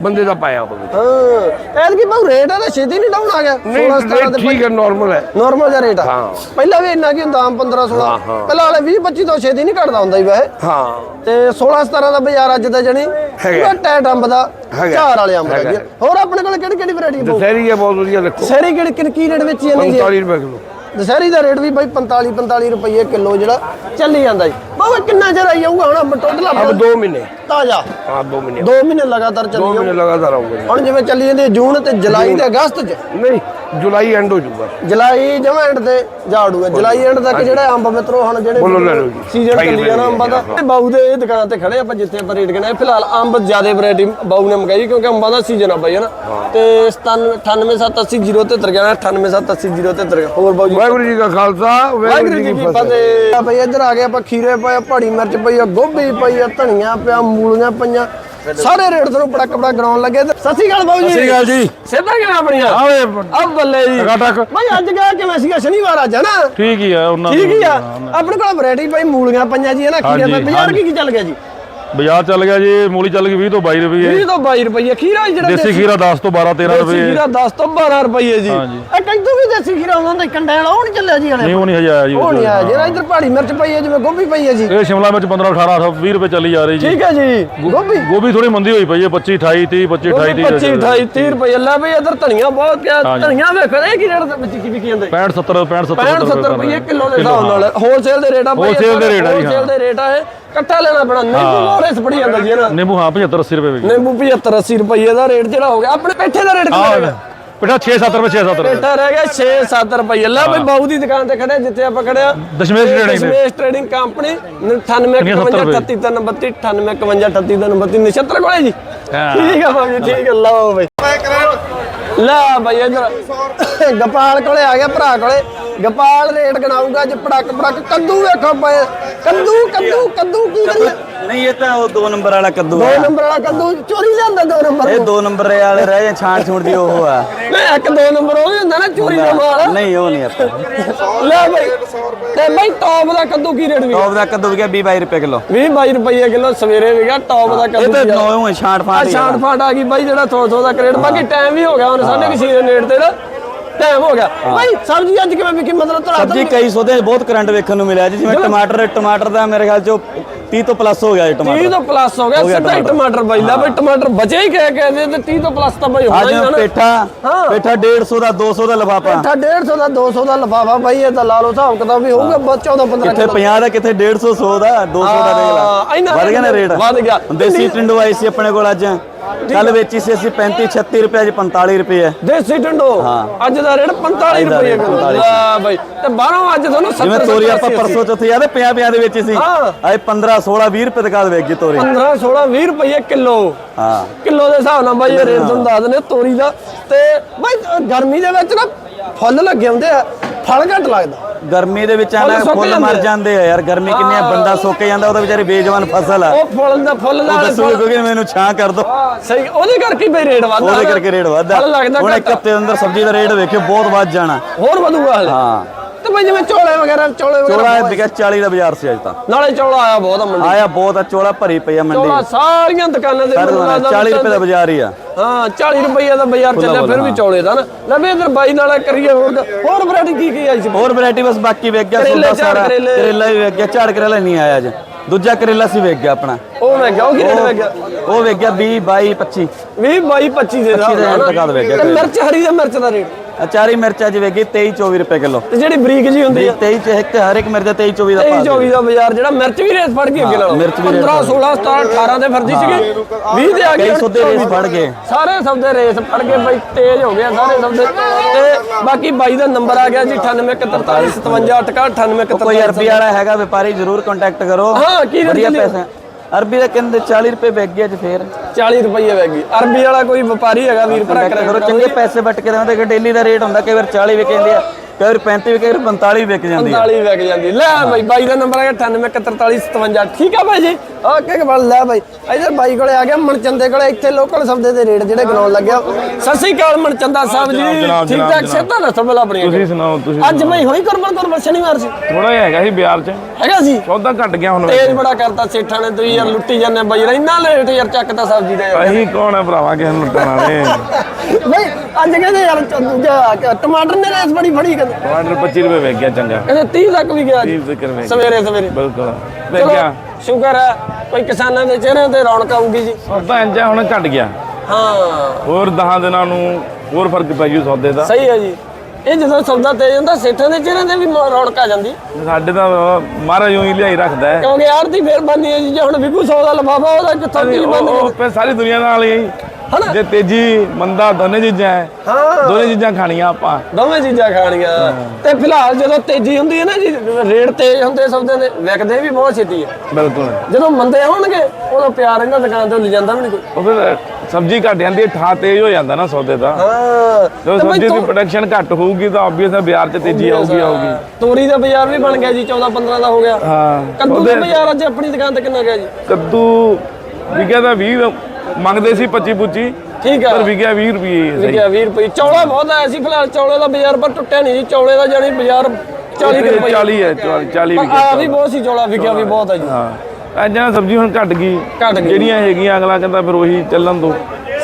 ਬੰਦੇ ਦਾ ਪਾਇਆ ਹੋਵੇ। ਹਾਂ ਐਲ ਕੀ ਭਾਉ ਰੇਟ ਆ ਤਾਂ ਛੇਤੀ ਨਹੀਂ ਡਾਊਨ ਆ ਗਿਆ। ਨਹੀਂ 16 17 ਰੇਟ ਠੀਕ ਹੈ ਨਾਰਮਲ ਹੈ ਨਾਰਮਲ ਜਿਹਾ ਰੇਟ ਆ। ਹਾਂ। ਪਹਿਲਾਂ ਵੀ ਇੰਨਾ ਕੀ ਹੁੰਦਾ ਆਮ 15 16 ਹਾਂ, ਹਾਂ। ਪਹਿਲਾਂ ਵਾਲੇ 20 25 ਤੋਂ ਛੇਤੀ ਨਹੀਂ ਘਟਦਾ ਹੁੰਦਾ ਹੀ ਵੈਸੇ। ਹਾਂ। ਤੇ 16 17 ਦਾ ਬਾਜ਼ਾਰ ਅੱਜ ਦਾ ਜਣੀ ਹੈਗਾ। ਪੂਰਾ ਟੈਟ ਅੰਬ ਦਾ ਹੈਗਾ। ਝਾਰ ਵਾਲੇ ਅੰਬ ਦਾ ਹੈਗਾ। ਜੀ ਹੋਰ ਆਪਣੇ ਕੋਲ ਕਿਹੜੀ ਕਿਹੜੀ ਵੈਰਾਈਟੀ ਦਸਹਿਰੀ ਹੈ ਬਹੁਤ ਵਧੀਆ ਦੇਖੋ। ਦਸ਼ਹਿਰੀ ਕਿਹੜੀ ਕਿਹੜੀ ਕੀ ਰੇਟ ਵਿੱਚ ਜਾਂਦੀ ਹੈ 45 ਰੁਪਏ ਕਿਲੋ। ਦਸ਼ਹਿਰੀ ਦਾ ਰੇਟ ਵੀ ਬਾਈ 45 45 ਰੁਪਏ ਕਿਲੋ ਜਿਹੜਾ ਚੱਲੀ ਜਾਂਦਾ ਜੀ। ਬਾਬਾ ਕਿੰਨਾ ਚਿਰ ਆਈ ਜਾਊਗਾ ਹੁਣ? ਟੋਟਲ ਅਬ ਆਪਣਾ 2 ਮਹੀਨੇ। ਤਾਜ਼ਾ। ਹਾਂ 2 ਮਹੀਨੇ। 2 ਮਹੀਨੇ ਲਗਾਤਾਰ 2 ਚੱਲੀ ਮਹੀਨੇ ਜਾਊ ਲਗਾਤਾਰ ਆਉਂਗੇ ਹੁਣ ਜਿਵੇਂ ਚੱਲੀ ਜਾਂਦੀ ਹੈ ਜੂਨ ਤੇ ਜੁਲਾਈ ਤੇ ਅਗਸਤ ਚ? ਨਹੀਂ ਜੁਲਾਈ ਐਂਡ ਹੋ ਜੂਗਾ ਜੁਲਾਈ ਜਮਾ ਐਂਡ ਤੇ ਝਾੜੂਗਾ ਜੁਲਾਈ ਐਂਡ ਤੱਕ ਜਿਹੜਾ ਅੰਬ ਮਿੱਤਰੋ ਹੁਣ ਜਿਹੜੇ ਬੋਲੋ ਲੈ ਲਓ ਜੀ। ਸੀਜ਼ਨ ਭਾਈ ਚੱਲੀ ਜਾਣਾ ਅੰਬਾਂ ਦਾ ਹਾਂ। ਤੇ ਬਾਊ ਦੇ ਇਹ ਦੁਕਾਨ ਤੇ ਖੜੇ ਆਪਾਂ ਜਿੱਥੇ ਆਪਾਂ ਰੇਟ ਗਣੇ ਫਿਲਹਾਲ ਅੰਬ ਜ਼ਿਆਦਾ ਵੈਰਾਈਟੀ ਬਾਊ ਨੇ ਮੰਗਾਈ ਕਿਉਂਕਿ ਅੰਬਾਂ ਦਾ ਸੀਜ਼ਨ ਆ ਬਾਈ ਹਨਾ ਤੇ 9878073 ਗਿਆ 9878073 ਹੋਰ ਬਾਊ ਜੀ ਵਾਹਿਗੁਰੂ ਜੀ ਕਾ ਖਾਲਸਾ ਵਾਹਿਗੁਰੂ ਜੀ ਕੀ ਫਤਿਹ। ਬਈ ਇੱਧਰ ਆ ਗਏ ਆਪਾਂ ਖੀਰੇ ਪਏ ਪਹਾੜੀ ਮਿਰਚ ਪਈ ਆ ਗੋਭੀ ਪਈ ਆ ਧਨੀਆ ਪਿਆ ਮੂਲੀਆਂ ਪਈਆਂ। ਸਾਰੇ ਰੇਟ ਤੁਹਾਨੂੰ ਬੜਾ ਕਪੜਾ ਗਰਾਉਣ ਲੱਗੇ ਤੇ ਸ਼੍ਰੀ ਅਕਾਲ ਬਾਊ ਜੀ। ਸ਼੍ਰੀ ਅਕਾਲ ਜੀ। ਸਿੱਧਾ ਕਿਵੇਂ ਆਪਣੀਆਂ ਆਵੇ ਆ ਬੱਲੇ ਜੀ। ਟਕ ਬਈ ਅੱਜ ਗਿਆ ਕਿਵੇਂ ਸੀਗਾ? ਸ਼ਨੀਵਾਰ ਅੱਜ ਹਨਾ? ਠੀਕ ਹੀ ਆ ਉਹਨਾਂ ਠੀਕ ਹੀ ਆ। ਆਪਣੇ ਕੋਲ ਵੈਰਾਈਟੀ ਭਾਈ ਮੂਲੀਆਂ ਪਈਆਂ ਜੀ ਹਨਾ? ਖੀਰੇ ਪਏ। ਬਾਜ਼ਾਰ। ਕੀ ਕੀ ਚੱਲ ਗਿਆ ਜੀ? ਬਾਜ਼ਾਰ ਚੱਲ ਗਿਆ ਜੀ ਮੂਲੀ ਚੱਲ ਗਈ 20 ਤੋਂ 22 ਰੁਪਏ। 20 ਤੋਂ 22 ਰੁਪਏ ਖੀਰਾ ਜਿਹੜਾ ਦੇਸੀ ਖੀਰਾ 10 ਤੋਂ 12 13 ਦੇਸੀ ਰੁਪਏ। ਖੀਰਾ 10 ਤੋਂ 12 ਰੁਪਏ ਜੀ। ਇਹ ਕਹਿੰਦੇ ਵੀ ਦੇਸੀ ਖੀਰਾ ਉਹਨਾਂ ਦਾ ਕੰਡੈਲ ਉਹ ਨਹੀਂ ਚੱਲਿਆ ਜੀ ਹਲੇ। ਨਹੀਂ ਉਹ ਨਹੀਂ ਹਜੇ ਆਇਆ ਜੀ ਉਹ ਨਹੀਂ ਆਇਆ ਜਿਹੜਾ ਇੱਧਰ ਪਹਾੜੀ ਮਿਰਚ ਪਈ ਹੈ ਜਿਵੇਂ ਗੋਭੀ ਪਈ ਹੈ ਜੀ। ਇਹ ਸ਼ਿਮਲਾ ਮਿਰਚ 15 18 20 ਰੁਪਏ ਚੱਲੀ ਜਾ ਰਹੀ ਜੀ। ਠੀਕ ਹੈ ਜੀ ਗੋਭੀ। ਗੋਭੀ ਥੋੜੀ ਮੰਦੀ ਹੋਈ ਪਈ ਹੈ 25 28 30 25 28 30 25 28 30 ਰੁਪਏ ਲੈ ਬਈ ਇੱਧਰ ਧਨੀਆ ਬਹੁਤ ਹਾਂਜੀ। ਧਨੀਆ ਵੇਖੋ ਇਹ ਕੀ ਰੇਟ ਦੇ ਵਿੱਚ ਕੀ ਵਿਕੀ ਜਾਂਦਾ 65 70 65 70 65 70 ਰੁਪਏ ਕਿਲੋ ਦੇ ਹਿਸਾਬ ਨਾਲ। ਹੋਲਸੇਲ ਦੇ ਰੇਟ ਆ Wholesale ਦੇ ਆ ਜੀ, ਹੋਲਸੇਲ ਦੇ ਰੇਟ ਆ ਇਹ। ਇਕੱਠਾ ਲੈਣਾ ਪੈਣਾ। ਨਿੰਬੂ ਮੋੜੇ ਸਪੜੀ ਜਾਂਦਾ ਜੀ ਨਾ। ਨਿੰਬੂ ਹਾਂ 75 80 ਰੁਪਏ ਵਿਕੀ ਨਿੰਬੂ 75 80 ਰੁਪਏ ਦਾ ਰੇਟ ਜਿਹੜਾ ਹੋ ਗਿਆ। ਆਪਣੇ ਪੇਠੇ ਦਾ ਰੇਟ ਕਿੰਨਾ ਆਹ ਹੈਗਾ ਪਿਠਾ 6 7 ਰੁਪਏ 6 7 ਰੁਪਏ। ਪੇਠਾ ਰਹਿ ਗਿਆ 6 7 ਰੁਪਏ ਲੈ ਬਈ ਬਾਊ ਦੀ ਦੁਕਾਨ ਤੇ ਖੜੇ ਜਿੱਥੇ ਆਪਾਂ ਖੜੇ ਆ। ਦਸ਼ਮੇਸ਼ ਦੇ। ਦਸ਼ਮੇਸ਼ ਟ੍ਰੇਡਿੰਗ ਕੰਪਨੀ 98 70 ਰੁਪਏ। 38 32 98 51 38 32 ਨਛੱਤਰ ਕੋਲੇ ਜੀ। ਹਾਂ। ਠੀਕ ਆ ਬਾਊ ਜੀ ਠੀਕ ਹੈ ਲਓ ਬਈ। ਲੈ ਬਈ ਇਧਰ। ਗੋਪਾਲ ਕੋਲੇ ਆ ਗਿਆ ਭਰਾ ਕੋਲੇ। ਗੋਪਾਲ ਰੇਟ ਗਣਾਊਗਾ ਅੱਜ ਪੜਕ ਪੜਕ। ਕੱਦੂ ਵੇਖੋ ਪਏ। ਕੱਦੂ ਕੱਦੂ ਕੱਦੂ ਕੀ ਕਰੀਏ? ਨਹੀਂ ਇਹ ਤਾਂ ਉਹ ਦੋ ਨੰਬਰ ਵਾਲਾ ਕੱਦੂ ਆ। ਨੰਬਰ ਵਾਲਾ ਕੱਦੂ ਚੋਰੀ ਲਿਆਂਦਾ ਦੋ ਨੰਬਰ ਇਹ ਤੋਂ। ਦੋ ਨੰਬਰ ਵਾਲੇ ਰਹਿ ਜਾਂ ਛਾਂਟ ਛੂਟ ਦੀ ਉਹ ਆ। ਮੈਂ ਇੱਕ ਦੋ ਨੰਬਰ ਉਹ ਵੀ ਹੁੰਦਾ ਨਾ ਚੋਰੀ ਦਾ ਮਾਲ। ਨਹੀਂ ਉਹ ਨਹੀਂ ਆਪਾਂ। ਲੈ ਬਈ। ਤੇ ਬਈ ਟੌਪ ਦਾ ਕੱਦੂ ਕੀ ਰੇਟ ਵੀ ਟੌਪ ਦਾ ਕੱਦੂ ਵੀ ਗਿਆ 20 22 ਰੁਪਏ ਕਿਲੋ। 20 22 ਰੁਪਏ ਕਿਲੋ ਸਵੇਰੇ ਵੀ ਗਿਆ ਟੌਪ ਦਾ ਇਹ ਕੱਦੂ ਤਾਂ ਕੀ ਆ? ਨੌਂ ਛਾਂਟ ਫਾਂਟ ਆ। ਫਾਟ ਆ ਗਈ ਬਾਈ ਜਿਹੜਾ ਥੋ ਥੋ ਦਾ ਕਰੇਟ। ਬਾਕੀ ਟਾਈਮ ਵੀ ਹੋ ਗਿਆ ਹੁਣ। ਸਾਢੇ ਕੁ ਛੇ ਦੇ ਨੇੜ ਤੇ ਨਾ ਟਾਈਮ ਹੋ ਗਿਆ। ਬਾਈ ਸਬਜ਼ੀ ਅੱਜ ਕਿਵੇਂ ਵਿਕੀ? ਮਤਲਬ ਤਰਾ ਸਬਜ਼ੀ ਕਈ ਸੌਦੇ ਬਹੁਤ ਕਰੰਟ ਵੇਖਣ ਨੂੰ ਮਿਲਿਆ ਜੀ। ਜਿਵੇਂ ਟਮਾਟਰ ਟਮਾਟਰ ਦਾ ਮੇਰੇ ਖਿਆਲ ਚੋਂ 30 ਤੋਂ ਪਲੱਸ ਹੋ ਗਿਆ ਜੀ 30 ਟਮਾਟਰ ਤੋਂ ਪਲੱਸ ਹੋ ਗਿਆ ਸਿੱਧਾ ਹੀ ਟਮਾਟਰ। ਟਮਾਟਰ ਬਾਈ ਲਾ ਬਈ ਟਮਾਟਰ ਬਚੇ ਹੀ ਕਹਿ ਕਹਿੰਦੇ ਤੇ 30 ਤੋਂ ਪਲੱਸ ਤਾਂ ਬਾਈ ਹੋਣਾ ਹੀ ਨਾ। ਪੇਠਾ। ਪੇਠਾ 150 ਦਾ 200 ਦਾ ਲਫਾਫਾ। ਪੇਠਾ 150 ਦਾ 200 ਦਾ ਲਫਾਫਾ ਬਾਈ ਇਹ ਤਾਂ ਲਾ ਲਓ ਹਿਸਾਬ ਕਿਤਾਬ ਵੀ ਹੋਊਗਾ 14 15 ਕਿੱਥੇ 50 ਦਾ ਕਿੱਥੇ 150 100 ਦਾ 200 ਦਾ ਦੇਖ ਲਾ। ਵਧ ਗਿਆ ਨਾ ਰੇਟ। ਵਧ ਗਿਆ। ਦੇਸੀ ਟਿੰਡੋ ਆਈ ਸੀ ਆਪਣੇ ਕੋਲ ਅੱਜ। ਕੱਲ ਵੇਚੀ ਸੀ ਅਸੀਂ 35 36 ਰੁਪਏ ਅੱਜ 45 ਰੁਪਏ ਹੈ। ਦੇਸੀ ਟੰਡੋ? ਹਾਂ। ਅੱਜ ਦਾ ਰੇਟ 45 ਅੱਜ ਦਾ ਰੁਪਏ ਰੇਟ ਕਿਲੋ 45 ਲੈ ਬਾਈ। ਤੇ ਬਾਹਰੋਂ ਅੱਜ ਤੁਹਾਨੂੰ 70 ਜਿਵੇਂ ਤੋਰੀ ਆਪਾਂ 80 ਪਰਸੋਂ ਚੌਥੇ ਯਾਦ 50 50 ਦੇ ਵਿੱਚ ਸੀ। ਹਾਂ। ਅੱਜ 15 16 20 ਰੁਪਏ ਤੱਕ ਵੇਚੀ ਤੋਰੀ। 15 16 20 ਰੁਪਏ ਕਿਲੋ। ਹਾਂ। ਕਿਲੋ ਦੇ ਹਿਸਾਬ ਨਾਲ ਬਾਈ ਇਹ ਰੇਟ ਤੁਹਾਨੂੰ ਦੱਸ ਦਿੰਦੇ ਤੋਰੀ ਦਾ। ਤੇ ਬਾਈ ਗਰਮੀ ਦੇ ਵਿੱਚ ਨਾ ਫੁੱਲ ਲੱਗੇ ਹੁੰਦੇ ਆ। ਫਲ ਘੱਟ ਲੱਗਦਾ। ਗਰਮੀ ਦੇ ਵਿੱਚ ਆਣਾ ਫੁੱਲ ਮਰ। ਜਾਂਦੇ ਆ। ਯਾਰ ਗਰਮੀ ਕਿੰਨੀ ਆ ਬੰਦਾ ਸੁੱਕ ਜਾਂਦਾ ਉਹਦਾ ਵਿਚਾਰੀ ਬੇਜਵਾਨ ਫਸਲ ਆ। ਉਹ ਫੁੱਲ ਦਾ ਫੁੱਲ ਨਾਲ ਦੱਸੂਗੇ ਕਿਉਂਕਿ ਮੈਨੂੰ ਛਾਂ ਕਰ ਦੋ। ਸਹੀ ਉਹਦੇ ਕਰਕੇ ਬਈ ਰੇਟ ਵੱਧਦਾ ਉਹਦੇ। ਕਰਕੇ ਰੇਟ ਵੱਧਦਾ। ਹੁਣ ਇੱਕ। ਹਫ਼ਤੇ ਦੇ ਅੰਦਰ ਸਬਜ਼ੀ ਦਾ ਰੇਟ ਵੇਖਿਓ ਬਹੁਤ ਵੱਧ ਜਾਣਾ। ਹੋਰ ਵਧੂਗਾ ਹਲੇ। ਹਾਂ। ਬਈ ਜਿਵੇਂ ਚੋਲੇ ਵਗੈਰਾ ਚੋਲੇ ਚੋਲਾ ਵਗੈਰਾ ਵਿਕਿਆ 40 ਦਾ ਬਾਜ਼ਾਰ ਸੀ ਅੱਜ ਤਾਂ। ਨਾਲੇ ਚੌਲਾ ਆਇਆ ਬਹੁਤ ਆ ਮੰਡੀ ਆਇਆ ਬਹੁਤ ਆ ਚੋਲਾ ਭਰੀ ਪਈ ਆ ਮੰਡੀ। ਚੌਲਾ ਸਾਰੀਆਂ ਦੁਕਾਨਾਂ ਦੇ ਮੈਨੂੰ ਲੱਗਦਾ 40 ਰੁਪਏ ਦਾ ਬਾਜ਼ਾਰ ਹੀ ਆ। ਹਾਂ 40 ਰੁਪਏ ਦਾ ਬਾਜ਼ਾਰ ਚੱਲਿਆ ਫਿਰ ਵੀ ਚੌਲੇ ਦਾ ਨਾ। ਲੈ ਵੀ ਇਧਰ ਬਾਈ ਨਾਲ ਕਰੀਏ ਹੋਰ ਹੋਰ ਵੈਰਾਈਟੀ ਕੀ ਕੀ ਆਈ ਸੀ? ਹੋਰ ਵੈਰਾਈਟੀ ਬਸ ਬਾਕੀ ਵੇਚ ਗਿਆ ਸੌਦਾ ਸਾਰਾ ਕਰੇਲੇ। ਵੀ ਵੇਚ ਗਿਆ ਝਾੜ ਕਰੇਲਾ ਨਹੀਂ ਆਇਆ ਅੱਜ। ਦੂਜਾ ਕਰੇਲਾ ਸੀ ਵੇਚ ਗਿਆ ਆਪਣਾ। ਉਹ ਮੈਂ ਗਿਆ ਉਹ ਕੀ ਰੇਟ ਮੈਂ ਗਿਆ? ਉਹ ਵੇਚ ਗਿਆ 20 22 25 20 22 25 ਦੇ ਦਾ 25 ਦੇ ਤੱਕ ਵੇਚ ਗਿਆ ਤੇ ਮਿਰਚ ਹਰੀ ਦੇ ਮਿਰਚ ਦਾ ਰੇਟ? ਅਚਾਰੀ ਮਿਰਚ ਵੇਚ ਗਈ 23 24 ਰੁਪਏ ਕਿਲੋ। ਤੇ ਜਿਹੜੀ ਬਰੀਕ ਜੀ ਹੁੰਦੀ ਆ। 23 ਚ ਇੱਕ ਹਰ ਇੱਕ ਮਿਰਚ ਦਾ 23 24 ਦਾ 23 ਭਾਅ 24 ਦਾ ਬਾਜ਼ਾਰ ਜਿਹੜਾ ਮਿਰਚ ਵੀ ਰੇਟ ਫੜ ਗਈ ਰੇਟ 15 16 17 18 ਦੇ ਫਰਜੀ ਸੀਗੇ। 20 ਦੇ ਆ ਗਏ ਸੌਦੇ ਰੇਸ 24 ਫੜ ਗਏ। ਸਾਰੇ ਸੌਦੇ ਰੇਸ ਫੜ ਗਏ ਬਾਈ ਤੇਜ਼ ਹੋ ਗਏ ਆ ਸਾਰੇ ਸੌਦੇ। ਤੇ ਬਾਕੀ ਬਾਈ ਦਾ ਨੰਬਰ ਆ ਗਿਆ ਜੀ 98414578 ਕੋਈ ਅਰਬੀ ਵਾਲਾ ਹੈਗਾ ਵਪਾਰੀ ਜ਼ਰੂਰ ਕੰਟੈਕਟ ਕਰੋ। ਹਾਂ, ਕੀ ਰੇਟ ਵਧੀਆ? ਪੈਸੇ ਅਰਬੀ ਦਾ ਕਹਿੰਦੇ 40 ਰੁਪਏ ਵਿਕ ਗਿਆ ਅੱਜ ਫੇਰ। 40 ਰੁਪਏ ਵੈਗੀ ਅਰਬੀ ਵਾਲਾ ਕੋਈ ਵਪਾਰੀ ਹੈਗਾ ਵੀਰ ਭਰਾ ਕਰੋ ਚੰਗੇ ਪੈਸੇ ਵੱਟ ਕੇ ਦੇਵਾਂਗੇ ਕਿ ਡੇਲੀ ਦਾ ਰੇਟ ਹੁੰਦਾ ਕਈ ਵਾਰ 40 ਵਿਕ ਜਾਂਦੇ ਆ। ਕਈ ਵਾਰ 35 ਵਿਕੇ ਕਈ ਵਾਰ 45 ਵਿਕ ਜਾਂਦੀ ਆ। 45 ਵਗ ਜਾਂਦੀ। ਲੈ ਬਾਈ ਬਾਈ ਦਾ ਨੰਬਰ ਹੈਗਾ 98414577 ਠੀਕ ਆ ਬਾਈ ਜੀ? ਓਕੇ ਕਿ ਬਲ ਲੈ ਬਾਈ। ਇਧਰ ਬਾਈ ਕੋਲੇ ਆ ਗਿਆ ਮਨਚੰਦੇ ਕੋਲੇ ਇੱਥੇ ਲੋਕਲ ਸੌਦੇ ਦੇ ਰੇਟ ਜਿਹੜੇ ਗਣਾਉਣ ਲੱਗਿਆ ਸਤਿ ਸ੍ਰੀ ਅਕਾਲ ਮਨਚੰਦਾ ਸਾਹਿਬ ਜੀ। ਠੀਕ ਠਾਕ? ਸੇਤਾ ਦੱਸੋ ਬਲਾ ਆਪਣੀ ਤੁਸੀਂ ਸੁਣਾਓ ਤੁਸੀਂ ਅੱਜ ਬਾਈ ਹੋਈ ਕਰਮਲ ਕਰਮਲ ਸ਼ਨੀਵਾਰ ਸੀ। ਥੋੜਾ ਜਿਹਾ ਹੈਗਾ ਸੀ ਬਿਆਰ ਚ। ਹੈਗਾ ਸੀ? ਸੌਦਾ ਘਟ ਗਿਆ ਹੁਣ ਤੇਜ਼ ਬੜਾ ਕਰਤਾ ਸੇਠਾਂ ਨੇ ਤੁਸੀਂ ਯਾਰ ਲੁੱਟੀ ਜਾਂਦੇ ਬਾਈ। ਇੰਨਾ ਲੇਟ ਯਾਰ ਚੱਕਦਾ ਸਬਜ਼ੀ ਦਾ ਯਾਰ ਅਸੀਂ ਕੌਣ ਹੈ ਭਰਾਵਾ ਕਿਸੇ ਨੂੰ ਲੁੱਟਣ ਵਾਲੇ? [laughs] ਬਾਈ ਅੱਜ ਕਹਿੰਦੇ ਯਾਰ ਟਮਾਟਰ ਨੇ ਰੇਸ ਬੜੀ ਫੜੀ ਕਹਿੰਦੇ ਟਮਾਟਰ 25 ਰੁਪਏ ਵਿਕ ਗਿਆ ਚੰਗਾ। ਕਹਿੰਦੇ 30 ਤੱਕ ਵੀ ਗਿਆ ਅੱਜ। 30 ਤੱਕ ਗਿਆ। ਸਵੇਰੇ ਸਵੇਰੇ। ਬਿਲਕੁਲ। ਵਿਕ ਚਲੋ ਗਿਆ। ਸ਼ੁਕਰ ਹੈ ਕੋਈ ਕਿਸਾਨਾਂ ਦੇ ਚਿਹਰਿਆਂ ਤੇ ਰੌਣਕ ਆਊਗੀ ਜੀ। ਸੌਦਾ ਇੰਜਾ ਹੁਣ ਘਟ ਗਿਆ। ਹਾਂ। ਹੋਰ 10 ਦਿਨਾਂ ਨੂੰ ਹੋਰ ਫ਼ਰਕ ਪੈ ਜੂ ਸੌਦੇ ਦਾ। ਸਹੀ ਹੈ ਜੀ। ਇਹ ਜਦੋਂ ਸੌਦਾ ਤੇਜ਼ ਹੁੰਦਾ ਸੇਠਾਂ ਦੇ ਚਿਹਰਿਆਂ ਤੇ ਵੀ ਰੌਣਕ ਆ ਜਾਂਦੀ। ਸਾਡੇ ਤਾਂ ਮਹਾਰਾਜ ਉਹੀ ਲਿਆਈ ਰੱਖਦਾ ਹੈ। ਕਿਉਂਕਿ ਯਾਰ ਦੀ ਮਿਹਰਬਾਨੀ ਹੈ ਜੀ ਜੇ ਹੁਣ ਵਿਕੂ 100 ਦਾ ਲਫਾਫਾ ਉਹਦਾ ਕਿੱਥੋਂ ਕੀ ਬੰਦ ਉਹ ਫਿਰ ਸਾਰੀ ਦੁਨੀਆ ਨਾਲ ਹੀ ਹਨਾ? ਜੇ ਤੇਜੀ ਮੰਦਾ ਦੋਨੇ ਚੀਜ਼ਾਂ ਹੈ ਹਾਂ। ਦੋਨੇ ਚੀਜ਼ਾਂ ਖਾਣੀਆਂ ਆਪਾਂ। ਦੋਵੇਂ ਚੀਜ਼ਾਂ ਖਾਣੀਆਂ। ਤੇ ਫਿਲਹਾਲ ਜਦੋਂ ਤੇਜ਼ੀ ਹੁੰਦੀ ਹੈ ਨਾ ਜੀ ਰੇਟ ਤੇਜ਼ ਹੁੰਦੇ ਸੌਦੇ ਦੇ ਵਿਕਦੇ ਵੀ ਬਹੁਤ ਛੇਤੀ ਹੈ ਬਿਲਕੁਲ। ਜਦੋਂ ਮੰਦੇ ਹੋਣਗੇ ਉਦੋਂ ਪਿਆਰ ਇਹਨਾਂ ਦੁਕਾਨ ਤੇ ਲਿਜਾਂਦਾ ਵੀ ਨਹੀਂ ਕੋਈ। ਉਹ ਫਿਰ ਸਬਜ਼ੀ ਘਟ ਜਾਂਦੀ ਹੈ ਠਾ ਤੇਜ਼ ਹੋ ਜਾਂਦਾ ਨਾ ਸੌਦੇ ਦਾ। ਹਾਂ। ਜਦੋਂ ਸਬਜ਼ੀ ਦੀ ਪ੍ਰੋਡਕਸ਼ਨ ਘੱਟ ਹੋਊਗੀ ਤਾਂ ਆਬਵੀਅਸ ਹੈ ਬਾਜ਼ਾਰ 'ਚ ਤੇਜ਼ੀ ਆਊਗੀ ਆਊਗੀ। ਤੋਰੀ ਦਾ ਬਾਜ਼ਾਰ ਵੀ ਬਣ ਗਿਆ ਜੀ 14 15 ਦਾ ਹੋ ਗਿਆ। ਹਾਂ। ਕੱਦੂ ਦਾ ਬਾਜ਼ਾਰ ਅੱਜ ਆਪਣੀ ਦੁਕਾਨ ਤੇ ਕਿੰਨਾ ਗਿਆ ਜੀ? ਕੱਦੂ ਵਿਕਿਆ ਤਾਂ 20 ਮੰਗਦੇ ਸੀ 25 ਪੁੱਚੀ ਠੀਕ ਹੈ ਪਰ ਵਿਕਿਆ 20 ਰੁਪਏ ਹੀ ਹੈ ਸਹੀ। ਵਿਕਿਆ 20 ਰੁਪਏ ਚੌਲਾ ਬਹੁਤ ਆਇਆ ਸੀ ਫਿਲਹਾਲ ਚੌਲੇ ਦਾ ਬਾਜ਼ਾਰ ਪਰ ਟੁੱਟਿਆ ਨਹੀਂ ਜੀ। ਚੌਲੇ ਦਾ ਜਾਨੀ ਬਾਜ਼ਾਰ 40 ਕੁ ਰੁਪਏ 40 ਹੈ 40 ਵਿਕਿਆ ਆਇਆ ਵੀ ਬਹੁਤ ਸੀ ਚੌਲਾ ਵਿਕਿਆ ਵੀ ਬਹੁਤ ਹੈ ਜੀ। ਹਾਂ। ਅੱਜ ਨਾ ਸਬਜ਼ੀ ਹੁਣ ਘਟ ਗਈ। ਘੱਟ ਗਈ। ਜਿਹੜੀਆਂ ਹੈਗੀਆਂ ਅਗਲਾ ਕਹਿੰਦਾ ਫਿਰ ਉਹੀ ਚੱਲਣ ਦੋ।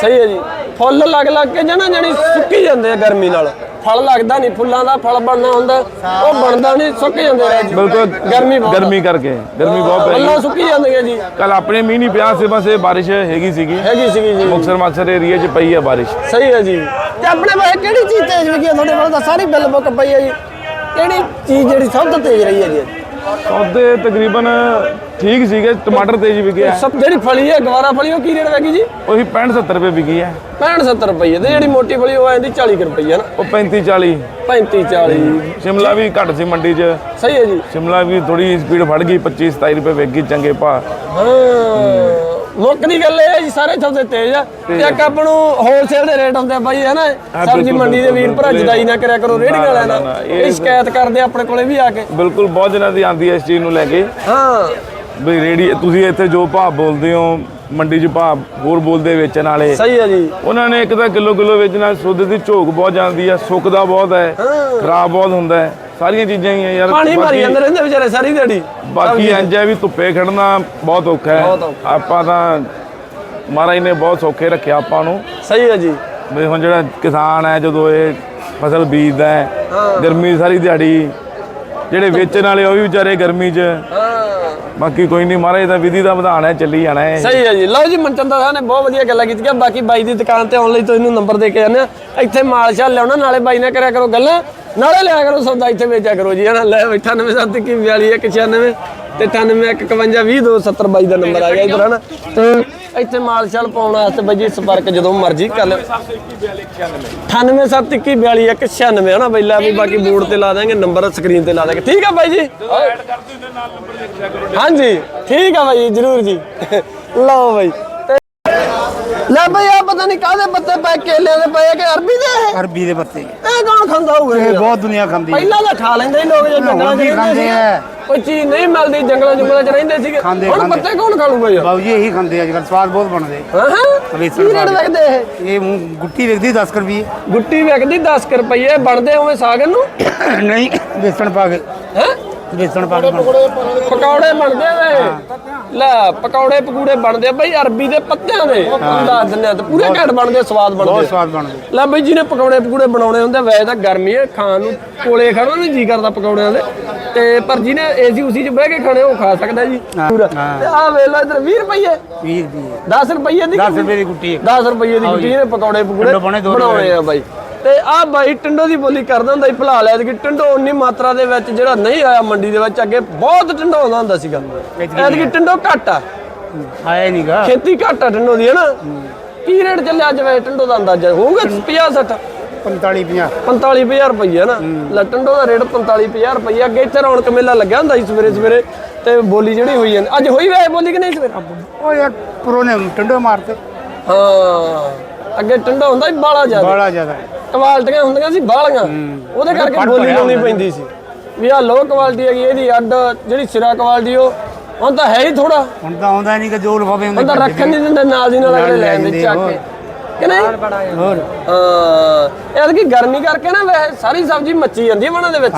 ਸਹੀ ਹੈ ਜੀ। ਫੁੱਲ ਲੱਗ ਲੱਗ ਕੇ ਜਣਾ ਜਣੀ ਸੁੱਕੀ ਜਾਂਦੇ ਆ ਗਰਮੀ ਨਾਲ। ਫਲ ਲੱਗਦਾ ਨਹੀਂ ਫੁੱਲਾਂ ਦਾ ਫਲ ਬਣਨਾ ਹੁੰਦਾ ਉਹ ਬਣਦਾ ਨਹੀਂ ਸੁੱਕ ਜਾਂਦੇ ਜੀ। ਬਿਲਕੁਲ ਗਰਮੀ ਬਹੁਤ। ਗਰਮੀ ਕਰਕੇ ਗਰਮੀ ਬਹੁਤ ਪੈ ਫੁੱਲਾਂ ਗਈ ਸੁੱਕੀ ਜਾਂਦੀਆਂ ਜੀ। ਕੱਲ ਆਪਣੇ ਮੀਂਹ ਨਹੀਂ ਪਿਆ ਸੀ ਬਸ ਇਹ ਬਾਰਿਸ਼ ਹੈਗੀ ਸੀਗੀ। ਹੈਗੀ ਸੀਗੀ ਜੀ। ਮੁਕਸਰ ਮਕਸਰ ਏਰੀਆ 'ਚ ਪਈ ਹੈ ਬਾਰਿਸ਼। ਸਹੀ ਹੈ ਜੀ। ਤੇ ਆਪਣੇ ਬਾਰੇ ਕਿਹੜੀ ਚੀਜ਼ ਤੇਜ਼ ਵਿਕੀ ਤੁਹਾਡੇ ਕੋਲ ਤਾਂ ਸਾਰੀ ਬਿੱਲ ਬੁੱਕ ਪਈ ਹੈ ਜੀ। ਕਿਹੜੀ ਚੀਜ਼ ਜਿਹੜੀ ਸਭ ਤੋਂ ਤੇਜ਼ ਰਹੀ ਹੈ ਜੀ? ਸੌਦੇ ਤਕਰੀਬਨ ਠੀਕ ਸੀਗੇ ਟਮਾਟਰ ਤੇਜ਼ ਵਿਕਿਆ। ਸਭ ਜਿਹੜੀ ਫਲੀ ਹੈ ਗਵਾਰਾ ਫਲੀ ਉਹ ਕੀ ਰੇਟ ਹੈਗੀ ਜੀ? ਉਹੀ 65 70 ਰੁਪਏ ਵਿਕੀ ਹੈ। 65 70 ਰੁਪਏ ਤੇ ਜਿਹੜੀ ਮੋਟੀ ਫਲੀ ਉਹ ਆਂਦੀ 40 ਕੁ ਰੁਪਏ ਨਾ। ਉਹ 35 40 35 40 ਸ਼ਿਮਲਾ ਵੀ ਘੱਟ ਸੀ ਮੰਡੀ 'ਚ। ਸਹੀ ਹੈ ਜੀ। ਸ਼ਿਮਲਾ ਵੀ ਥੋੜੀ ਸਪੀਡ ਫੜ ਗਈ 25 27 ਰੁਪਏ ਵਿਕ ਗਈ ਚੰਗੇ ਭਾਅ। ਹਾਂ। ਮੁੱਕ ਦੀ ਗੱਲ ਇਹ ਹੈ ਜੀ ਸਾਰੇ ਸੌਦੇ ਤੇਜ਼ ਆ। ਤੇ ਇੱਕ ਆਪਾਂ ਨੂੰ ਹੋਲਸੇਲ ਦੇ ਰੇਟ ਹੁੰਦੇ ਆ ਬਾਈ ਹੈ ਨਾ? ਸਬਜ਼ੀ ਮੰਡੀ ਦੇ ਵੀਰ ਭਰਾ ਜਦਾਈ ਨਾ ਕਰਿਆ ਕਰੋ ਰੇੜੀ ਵਾਲਿਆਂ ਨਾਲ ਇਹ- ਸ਼ਿਕਾਇਤ ਕਰਦੇ ਆ ਆਪਣੇ ਕੋਲੇ ਵੀ ਆ ਕੇ। ਬਿਲਕੁਲ ਬਹੁਤ ਜਨਾਂ ਦੀ ਆਂਦੀ ਹੈ ਇਸ ਚੀਜ਼ ਨੂੰ ਲੈ ਕੇ। ਹਾਂ। ਵੀ ਰੇੜੀ ਤੁਸੀਂ ਇੱਥੇ ਜੋ ਭਾਅ ਬੋਲਦੇ ਹੋ ਮੰਡੀ 'ਚ ਭਾਅ ਹੋਰ ਬੋਲਦੇ ਵੇਚਣ ਵਾਲੇ। ਸਹੀ ਹੈ ਜੀ। ਉਹਨਾਂ ਨੇ ਇੱਕ ਤਾਂ ਕਿਲੋ ਕਿਲੋ ਵੇਚਣਾ ਸੌਦੇ ਦੀ ਝੋਕ ਬਹੁਤ ਜਾਂਦੀ ਹੈ ਸੁੱਕਦਾ ਬਹੁਤ ਹੈ। ਖਰਾਬ ਬਹੁਤ ਹੁੰਦਾ ਹੈ। ਸਾਰੀਆਂ ਚੀਜ਼ਾਂ ਹੀ ਆ ਯਾਰ। ਪਾਣੀ ਮਾਰੀ ਬਾਕੀ- ਜਾਂਦੇ ਰਹਿੰਦੇ ਵਿਚਾਰੇ ਸਾਰੀ ਦਿਹਾੜੀ। ਬਾਕੀ ਇੰਜ ਹੈ ਵੀ ਧੁੱਪੇ ਖੜਨਾ ਬਹੁਤ ਔਖਾ ਹੈ। ਆਪਾਂ ਤਾਂ ਮਹਾਰਾਜ ਨੇ ਬਹੁਤ ਸੌਖੇ ਰੱਖਿਆ ਆਪਾਂ ਨੂੰ। ਸਹੀ ਹੈ ਜੀ। ਵੀ ਹੁਣ ਜਿਹੜਾ ਕਿਸਾਨ ਹੈ ਜਦੋਂ ਇਹ ਫਸਲ ਬੀਜਦਾ ਹੈ ਗਰਮੀ ਸਾਰੀ ਦਿਹਾੜੀ ਜਿਹੜੇ ਵੇਚਣ ਵਾਲੇ ਉਹ ਵੀ ਵਿਚਾਰੇ ਗਰਮੀ 'ਚ। ਬਾਕੀ ਕੋਈ ਨਹੀਂ ਮਹਾਰਾਜ ਦਾ ਵਿਧੀ ਦਾ ਵਿਧਾਨ ਹੈ ਚੱਲੀ ਜਾਣਾ ਹੈ। ਸਹੀ ਹੈ ਜੀ। ਲਓ ਜੀ ਮਨਚੰਦ ਸਾਹਿਬ ਨੇ ਬਹੁਤ ਵਧੀਆ ਗੱਲਾਂ ਕੀਤੀਆਂ। ਬਾਕੀ ਬਾਈ ਦੀ ਦੁਕਾਨ ਤੇ ਆਉਣ ਲਈ ਤੁਹਾਨੂੰ ਨੰਬਰ ਦੇ ਕੇ ਜਾਂਦੇ ਆ ਇੱਥੇ ਮਾਲ ਸ਼ਾਲ ਲਿਆਉਣਾ ਨਾਲੇ ਬਾਈ ਨਾਲ ਕਰਿਆ ਕਰੋ ਗੱਲਾਂ। ਨਾਲੇ ਲਿਆ ਕਰੋ ਸੌਦਾ ਇੱਥੇ ਵੇਚਿਆ ਕਰੋ ਜੀ ਹਨਾ। ਲੈ 98 ਕੀ 42 196 ਤੇ 98 ਬਾਈ ਦਾ ਨੰਬਰ ਆ ਗਿਆ ਇਧਰ ਹਨਾ। ਤੇ ਇੱਥੇ ਮਾਲ ਸ਼ਾਲ ਪਾਉਣ ਵਾਸਤੇ ਬਾਈ ਜੀ ਸੰਪਰਕ ਜਦੋਂ ਮਰਜ਼ੀ ਕਰ ਲਿਓ। 987142 ਹਨਾ। ਬਈ ਲੈ ਵੀ ਬਾਕੀ ਬੋਰਡ ਤੇ ਲਾ ਦਾਂਗੇ ਨੰਬਰ ਸਕਰੀਨ ਤੇ ਲਾ ਦਾਂਗੇ। ਠੀਕ ਆ ਬਾਈ ਜੀ? ਹਾਂਜੀ ਠੀਕ ਆ ਬਾਈ ਜਰੂਰ ਜੀ। ਲਓ ਬਾਈ। ਲੈ ਬਈ ਪਤਾ ਨਹੀਂ ਕਾਹਦੇ ਪੱਤੇ ਪੈ ਕੇਲਿਆਂ ਦੇ ਪਏ ਕਿ ਅਰਬੀ ਦੇ? ਇਹ? ਅਰਬੀ ਦੇ ਪੱਤੇ। ਇਹ ਕੌਣ ਖਾਂਦਾ ਹੋਊਗਾ ਇਹ? ਬਹੁਤ ਦੁਨੀਆ ਖਾਂਦੀ ਹੈ ਪਹਿਲਾਂ ਤਾਂ ਖਾ ਲੈਂਦੇ ਸੀ ਲੋਕ ਜੇ ਜੰਗਲਾਂ 'ਚ ਵੀ ਰਹਿੰਦੇ ਖਾਂਦੇ ਸੀ ਆ। ਕੋਈ ਚੀਜ਼ ਨਹੀਂ ਮਿਲਦੀ ਜੰਗਲਾਂ ਜੰਗਲਾਂ 'ਚ ਰਹਿੰਦੇ ਸੀਗੇ। ਖਾਂਦੇ, ਹੁਣ ਖਾਂਦੇ। ਪੱਤੇ ਕੌਣ ਖਾ ਲੂਗਾ ਯਾਰ? ਬਾਬੂ ਜੀ ਇਹੀ ਖਾਂਦੇ ਅੱਜ ਕੱਲ ਸਵਾਦ ਬਹੁਤ ਬਣਦੇ। ਹਾਂ ਹਾਂ। ਕੀ ਰੇਟ। ਲੱਗਦੇ ਇਹ? ਇਹ ਮੂੰਹ ਗੁੱਟੀ ਵੇਚਦੀ 10 ਰੁਪਏ ਗੁੱਟੀ ਵਿਕਦੀ 10 ਰੁਪਏ ਬਣਦੇ ਉਵੇਂ ਸਾਗਨ ਨੂੰ ਨਹੀਂ ਵੇਸਣ ਪਾ ਕੇ। ਹੈ? ਵੇਸਣ ਪਾ ਕੇ। ਪਕੌੜੇ ਬਣਦੇ ਵੇ। ਲੈ ਪਕੌੜੇ ਪਕੂੜੇ ਬਣਦੇ ਆ ਬਈ ਅਰਬੀ ਦੇ ਪੱਤਿਆਂ ਦੇ। ਦੱਸ ਦਿੰਦੇ ਆ ਤੇ ਪੂਰੇ ਘੱਟ ਬਣਦੇ ਸਵਾਦ ਬਣਦੇ। ਬਹੁਤ ਆ। ਸਵਾਦ ਬਣਦੇ। ਲੈ ਬਈ ਜਿਹਨੇ ਪਕੌੜੇ ਪਕੂੜੇ ਬਣਾਉਣੇ ਹੁੰਦੇ ਵੈਸੇ ਤਾਂ ਗਰਮੀ ਹੈ ਖਾਣ ਨੂੰ ਕੋਲੇ ਖੜਨਾ ਨਹੀਂ ਜੀ ਕਰਦਾ ਪਕੌੜਿਆਂ ਦੇ। ਤੇ ਪਰ ਜਿਹਨੇ ਏਸੀ ਉਸੀ 'ਚ ਬਹਿ ਕੇ ਖਾਣੇ ਉਹ ਖਾ ਸਕਦਾ ਜੀ। ਪੂਰਾ। ਤੇ ਆਹ ਵੇਖ ਲਓ ਇਧਰ 20 ਰੁਪਏ 20 ਰੁਪਏ 10 ਰੁਪਏ ਦੀ 10 ਰੁਪਏ ਦੀ ਗੁੱਟੀ ਹੈ 10 ਰੁਪਏ ਦੀ ਗੁੱਟੀ ਨੇ ਪਕੌੜੇ ਪਕੂੜੇ ਪਾਉਣੇ ਦੋ ਬਣਾਉਣੇ ਆ ਬਾਈ। ਤੇ ਆਹ ਬਾਈ ਟਿੰਡੋ ਦੀ ਬੋਲੀ ਕਰਦਾ ਹੁੰਦਾ ਸੀ ਭੁਲਾ ਲਿਆ ਕਿ। ਟਿੰਡੋ ਉਨੀ ਮਾਤਰਾ ਦੇ ਵਿੱਚ ਜਿਹੜਾ ਨਹੀਂ ਆਇਆ ਮੰਡੀ ਦੇ ਵਿੱਚ ਅੱਗੇ ਬਹੁਤ ਟਿੰਡੋ ਆਉਂਦਾ ਹੁੰਦਾ ਸੀਗਾ। ਐਤਕੀ ਟਿੰਡੋ ਘੱਟ ਆ। ਆਇਆ ਨਹੀਂਗਾ ਖੇਤੀ ਘੱਟ ਆ ਟਿੰਡੋ ਦੀ ਹੈ। ਨਾ ਕੀ ਰੇਟ ਚੱਲਿਆ ਅੱਜ ਵੇ ਟਿੰਡੋ ਦਾ ਅੰਦਾਜ਼ਾ? ਹੋਊਗਾ 50 60 45 50 45000 ਰੁਪਈਆ ਨਾ ਲੈ ਟਿੰਡੋ ਦਾ ਰੇਟ 45000 ਰੁਪਈਆ ਅੱਗੇ ਇੱਥੇ ਰੌਣਕ ਮੇਲਾ ਲੱਗਿਆ ਹੁੰਦਾ ਸੀ ਸਵੇਰੇ ਸਵੇਰੇ। ਤੇ ਬੋਲੀ ਜਿਹੜੀ ਹੋਈ ਜਾਂਦੀ। ਅੱਜ ਹੋਈ ਵੈ ਬੋਲੀ ਕਿ ਨਹੀਂ ਸਵੇਰੇ? ਉਹ ਯਾਰ ਪਰੋ ਨੇ ਟੰਡੋ ਮਾਰਤੇ ਹਾਂ। ਅੱਗੇ ਟਿੰਡੋ ਹੁੰਦਾ ਸੀ ਬਾਲਾ ਜ਼ਿਆਦਾ। ਬੜਾ ਜ਼ਿਆਦਾ। ਕੁਆਲਟੀਆਂ ਹੁੰਦੀਆਂ ਸੀ ਬਾਲੀਆਂ ਉਹਦੇ ਕਰਕੇ ਬੋਲੀ ਲਾਉਣੀ ਪੈਂਦੀ ਸੀ। ਵੀ ਆ ਲੋ ਕੁਆਲਿਟੀ ਹੈਗੀ ਇਹਦੀ ਅੱਡ ਜਿਹੜੀ ਸਿਰਾ ਕੁਆਲਿਟੀ ਉਹ ਹੁਣ ਤਾਂ ਹੈ ਹੀ ਥੋੜਾ ਹੁਣ ਤਾਂ ਆਉਂਦਾ ਨਹੀਂ ਕਿ ਜੋ ਲਫਾਵੇ ਹੁੰਦੇ ਹੁਣ ਤਾਂ ਰੱਖਣ ਨਹੀਂ ਦਿੰਦੇ ਨਾਲ ਦੀ ਨਾਲ ਅਗਲੇ ਲੈ ਜਾਂਦੇ ਚੱਕ ਕੇ। ਕਿ ਨਹੀਂ? ਹੋਰ। ਹਾਂ ਇਹ ਕੀ ਗਰਮੀ ਕਰਕੇ ਨਾ ਵੈਸੇ ਸਾਰੀ ਸਬਜ਼ੀ ਮੱਚੀ ਜਾਂਦੀ ਹੈ ਵਣਾਂ ਦੇ ਵਿੱਚ।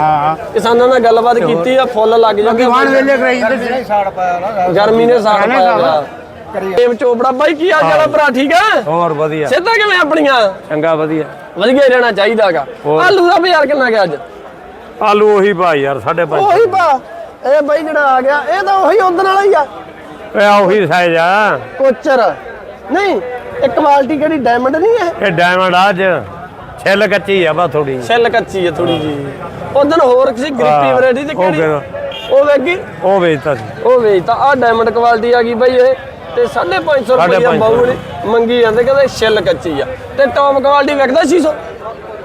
ਕਿਸਾਨਾਂ ਨਾਲ ਗੱਲਬਾਤ ਕੀਤੀ ਆ ਫੁੱਲ ਲੱਗ ਜਾਂਦੇ ਵਾਣ ਵੇਲੇ ਕਰਾਈ ਜਾਂਦੇ ਗਰਮੀ ਨੇ ਸਾੜ ਪਾਇਆ ਟੇਮ ਚੋਬੜਾ ਬਾਈ ਕੀ ਹਾਲ ਚਾਲ ਆ ਭਰਾ ਠੀਕ ਆ? ਹੋਰ ਵਧੀਆ। ਸਿੱਧਾ ਕਿਵੇਂ ਆਪਣੀਆਂ? ਚੰਗਾ ਵਧੀਆ। ਵਧੀਆ ਹੀ ਰਹਿਣਾ ਚਾਹੀਦਾਗਾ ਆਲੂ ਦਾ ਬਾਜ਼ਾਰ ਕਿੰਨਾ ਗਿਆ ਅੱਜ? ਆਲੂ ਉਹੀ ਭਾਈ ਯਾਰ ਸਾਢੇ ਪੰਜ ਉਹੀ ਪਾ। ਇਹ ਬਾਈ ਜਿਹੜਾ ਆ ਗਿਆ ਇਹ ਤਾਂ ਉਹੀ ਉਦੋਂ ਵਾਲਾ ਹੀ ਆ। ਓਏ ਆਹ ਉਹੀ ਸਾਈਜ਼ ਆ। ਕੋਚਰ। ਨਹੀਂ ਇਹ ਕੁਆਲਿਟੀ ਕਿਹੜੀ ਡਾਇਮੰਡ ਨਹੀਂ ਹੈ ਇਹ ਡਾਇਮੰਡ ਆ ਅੱਜ। ਛਿੱਲ ਕੱਚੀ ਆ ਬਾ ਥੋੜੀ ਸੈੱਲ ਕੱਚੀ ਹੈ ਥੋੜੀ ਜੀ ਉਦੋਂ ਹੋਰ ਕਿਸੇ ਗ੍ਰਿਪੀ ਵੈਰਾਈਟੀ ਤੇ ਕਿਹੜੀ? ਉਹ ਵੇਗੀ ਉਹ ਵੇਚਤਾ ਸੀ। ਉਹ ਵੇਚਤਾ। ਆ ਡਾਇਮੰਡ ਕੁਆਲਿਟੀ ਆ ਗਈ ਬਾਈ ਇਹ। ਤੇ 550 ਰੁਪਏ 550 ਬਾਊ ਨੇ ਮੰਗੀ ਜਾਂਦੇ ਕਹਿੰਦੇ ਛਿੱਲ ਕੱਚੀ ਆ। ਤੇ ਟੌਪ ਕੁਆਲਿਟੀ ਵਿਕਦਾ 600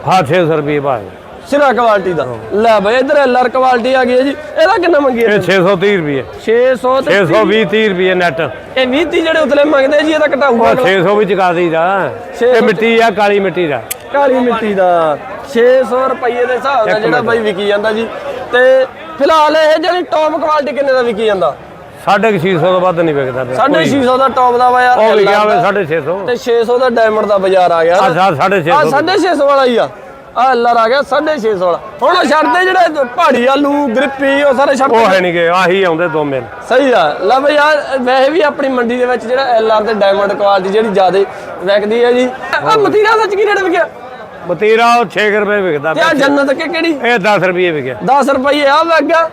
ਹਾਂ 600 ਰੁਪਏ ਭਾਈ ਸਿਰਾ ਕੁਆਲਿਟੀ ਦਾ। ਲੈ ਬਾਈ ਇਧਰ ਐਲਆਰ ਕੁਆਲਿਟੀ ਆ ਗਈ ਹੈ ਜੀ। ਇਹਦਾ ਕਿੰਨਾ ਮੰਗੀ ਇਹ 630 ਰੁਪਏ 600 ਤੇ 620 30 ਰੁਪਏ ਨੈਟ ਇਹ 20 30 ਜਿਹੜੇ ਉਤਲੇ ਮੰਗਦੇ ਜੀ ਇਹਦਾ ਘਟਾਊਗਾ 600 ਵੀ ਚੁਕਾ ਦਈਦਾ। ਇਹ ਮਿੱਟੀ ਆ ਕਾਲੀ ਮਿੱਟੀ ਦਾ। ਕਾਲੀ ਮਿੱਟੀ ਦਾ। 600 ਰੁਪਏ ਦੇ ਹਿਸਾਬ ਨਾਲ ਜਿਹੜਾ। ਬਾਈ ਵਿਕੀ ਜਾਂਦਾ ਜੀ। ਤੇ ਫਿਲਹਾਲ ਇਹ ਜਿਹੜੀ ਟੌਪ ਕੁਆਲਿਟੀ ਕਿੰਨੇ ਦਾ ਵਿਕੀ ਜਾਂਦਾ? ਸਾਢੇ ਕੁ 600 ਤੋਂ ਵੱਧ ਨਹੀਂ ਵਿਕਦਾ ਪਿਆ। 650 ਦਾ ਟੌਪ ਦਾ ਵਾ ਯਾਰ ਉਹ ਵਿਕਿਆ ਹੋਵੇ ਦਾ। 650 ਤੇ 600 ਦਾ ਡਾਇਮੰਡ ਦਾ ਬਾਜ਼ਾਰ ਆ ਗਿਆ। ਆ ਸਾਢੇ ਆ 650 650 ਵਾਲਾ ਹੀ ਆ। ਆ ਐਲਆਰ ਆ ਗਿਆ 650 ਵਾਲਾ। ਹੁਣ ਛੱਡਦੇ ਜਿਹੜੇ ਪਹਾੜੀ ਆਲੂ ਗ੍ਰਿਪੀ ਉਹ ਸਾਰੇ ਛੱਡ ਉਹ ਹੈ ਨਹੀਂ ਗੇ ਆਹੀ ਆਉਂਦੇ ਦੋ ਮਿਲ ਸਹੀ ਆ। ਲੈ ਬਈ ਯਾਰ ਵੈਸੇ ਵੀ ਆਪਣੀ ਮੰਡੀ ਦੇ ਵਿੱਚ ਜਿਹੜਾ ਐਲਆਰ ਤੇ ਡਾਇਮੰਡ ਕੁਆਲਿਟੀ ਜਿਹੜੀ ਜ਼ਿਆਦਾ ਵਿਕਦੀ ਹੈ ਜੀ ਆ ਮਤੀਰਾ ਸੱਚ ਕੀ ਰੇਟ ਵਿਕਿਆ? ਉਹ 6 ਰੁਪਏ ਵਿਕਦਾ ਤੇ ਆ ਜੰਨਤ ਕਿ ਕਿਹੜੀ? ਇਹ 10 ਰੁਪਏ ਵਿਕਿਆ। 10 ਰੁਪਏ ਆ ਵਿਕ ਗਿਆ।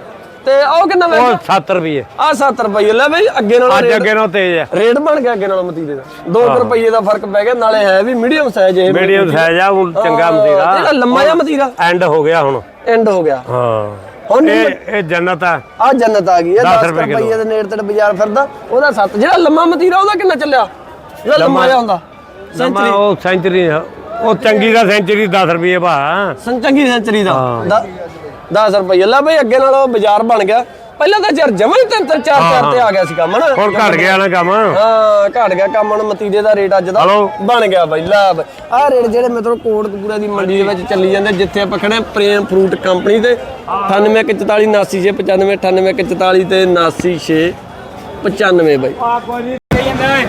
ਤੇ ਉਹ ਕਿੰਨਾ ਵਿਕ ਉਹ ਗਿਆ 7 ਰੁਪਏ ਆ 7 ਰੁਪਏ ਲੈ ਬਈ ਅੱਗੇ ਨਾਲੋਂ ਅੱਜ ਅੱਗੇ ਨਾਲੋਂ ਤੇਜ਼ ਹੈ ਰੇਟ ਬਣ ਗਿਆ ਅੱਗੇ ਨਾਲੋਂ ਮਤੀਰੇ ਦਾ। 2 ਰੁਪਏ ਦਾ ਫ਼ਰਕ ਪੈ ਗਿਆ ਨਾਲੇ ਹੈ ਵੀ ਮੀਡੀਅਮ ਸਾਈਜ਼ ਇਹ ਮੀਡੀਅਮ ਸਾਈਜ਼ ਆ ਉਹ ਚੰਗਾ ਜਿਹੜਾ ਮਤੀਰਾ। ਲੰਮਾ ਜਿਹਾ ਮਤੀਰਾ। ਐਂਡ ਹੋ ਗਿਆ ਹੁਣ। ਐਂਡ ਹੋ ਗਿਆ। ਹਾਂ। ਹੁਣ ਇਹ ਇਹ ਜੰਨਤ ਆ। ਆ ਜੰਨਤ ਆ ਗਈ ਹੈ 10 10 ਰੁਪਏ। ਦੇ ਨੇੜੇ ਤੇ ਬਾਜ਼ਾਰ ਫਿਰਦਾ ਉਹਦਾ 7 ਜਿਹੜਾ ਲੰਮਾ ਮਤੀਰਾ ਉਹਦਾ ਕਿੰਨਾ ਚੱਲਿਆ? ਜਿਹੜਾ ਲੰਮਾ ਜਿਹਾ ਹੁੰਦਾ। ਸੈਂਚਰੀ ਉਹ ਸੈਂਚਰੀ ਉਹ ਚੰਗੀ ਦਾ ਸੈਂਚਰੀ 10 ਰੁਪਏ ਭਾ। ਸੰਚੰਗੀ ਸੈਂਚਰੀ ਦਾ ਹਾਂ। 10 ਰੁਪਏ ਲੈ ਬਈ ਅੱਗੇ ਨਾਲੋਂ ਬਾਜ਼ਾਰ ਬਣ ਗਿਆ। ਪਹਿਲਾਂ ਤਾਂ ਯਾਰ ਜਮਾਂ ਹੀ ਤਿੰਨ ਤਿੰਨ ਚਾਰ ਚਾਰ ਤੇ ਆ ਗਿਆ ਸੀ ਕੰਮ ਨਾ ਹੁਣ ਘਟ ਗਿਆ ਨਾ ਕੰਮ। ਹਾਂ ਘਟ ਗਿਆ ਕੰਮ ਹੁਣ ਮਤੀਰੇ ਦਾ ਰੇਟ ਅੱਜ ਦਾ। ਬਣ ਗਿਆ ਬਈ ਲਾ ਆਹ ਰੇਟ ਜਿਹੜੇ ਮਤਲਬ ਕੋਟਕਪੂਰਾ ਦੀ ਮੰਡੀ ਦੇ ਵਿੱਚ ਚੱਲੀ ਜਾਂਦੇ ਜਿੱਥੇ ਆਪਾਂ ਖੜੇ ਪ੍ਰੇਮ ਫਰੂਟ ਕੰਪਨੀ ਤੇ। 9844 79 95 9844 ਤੇ 79 95 ਬਈ।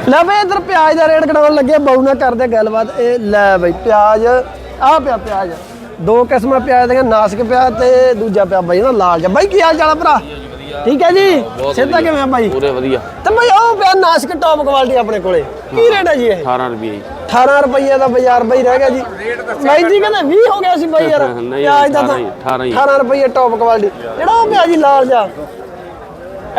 ਲੈ ਬਈ ਇਧਰ ਪਿਆਜ਼ ਦਾ ਰੇਟ ਕਢਾਉਣ ਲੱਗੇ ਬਾਊ ਨਾਲ ਕਰਦੇ ਗੱਲਬਾਤ। ਇਹ ਲੈ ਬਈ ਪਿਆਜ਼। ਆਹ ਪਿਆ ਪਿਆਜ਼। ਦੋ ਕਿਸਮਾਂ ਪਿਆਜ਼ ਦੀਆਂ ਨਾਸਕ ਪਿਆ ਤੇ ਦੂਜਾ ਪਿਆ ਬਈ ਨਾ ਲਾਲ ਜਿਹਾ। ਬਾਈ ਕੀ ਹਾਲ ਚਾਲ ਆ ਭਰਾ? ਠੀਕ ਹੈ ਜੀ? ਸਿੱਧਾ ਕਿਵੇਂ ਆ ਬਾਈ? ਪੂਰੇ ਵਧੀਆ। ਤੇ ਬਈ ਉਹ ਪਿਆ ਨਾਸਕ ਟੌਪ ਕੁਆਲਿਟੀ ਆਪਣੇ ਕੋਲੇ। ਕੀ ਰੇਟ ਹੈ ਜੀ ਇਹ? 18 ਰੁਪਏ 18 ਰੁਪਏ ਦਾ ਬਾਜ਼ਾਰ ਬਈ ਰਹਿ ਗਿਆ ਜੀ। ਬਾਈ ਜੀ ਕਹਿੰਦੇ 20 ਹੋ ਗਿਆ ਸੀ ਬਾਈ ਯਾਰ। [laughs] ਨਹੀਂ, ਪਿਆਜ਼ ਦਾ 18 ਹੀ, 18 ਹੀ। 18 ਰੁਪਏ ਟੌਪ ਕੁਆਲਿਟੀ ਜਿਹੜਾ ਉਹ ਪਿਆ ਜੀ ਲਾਲ ਜਿਹਾ।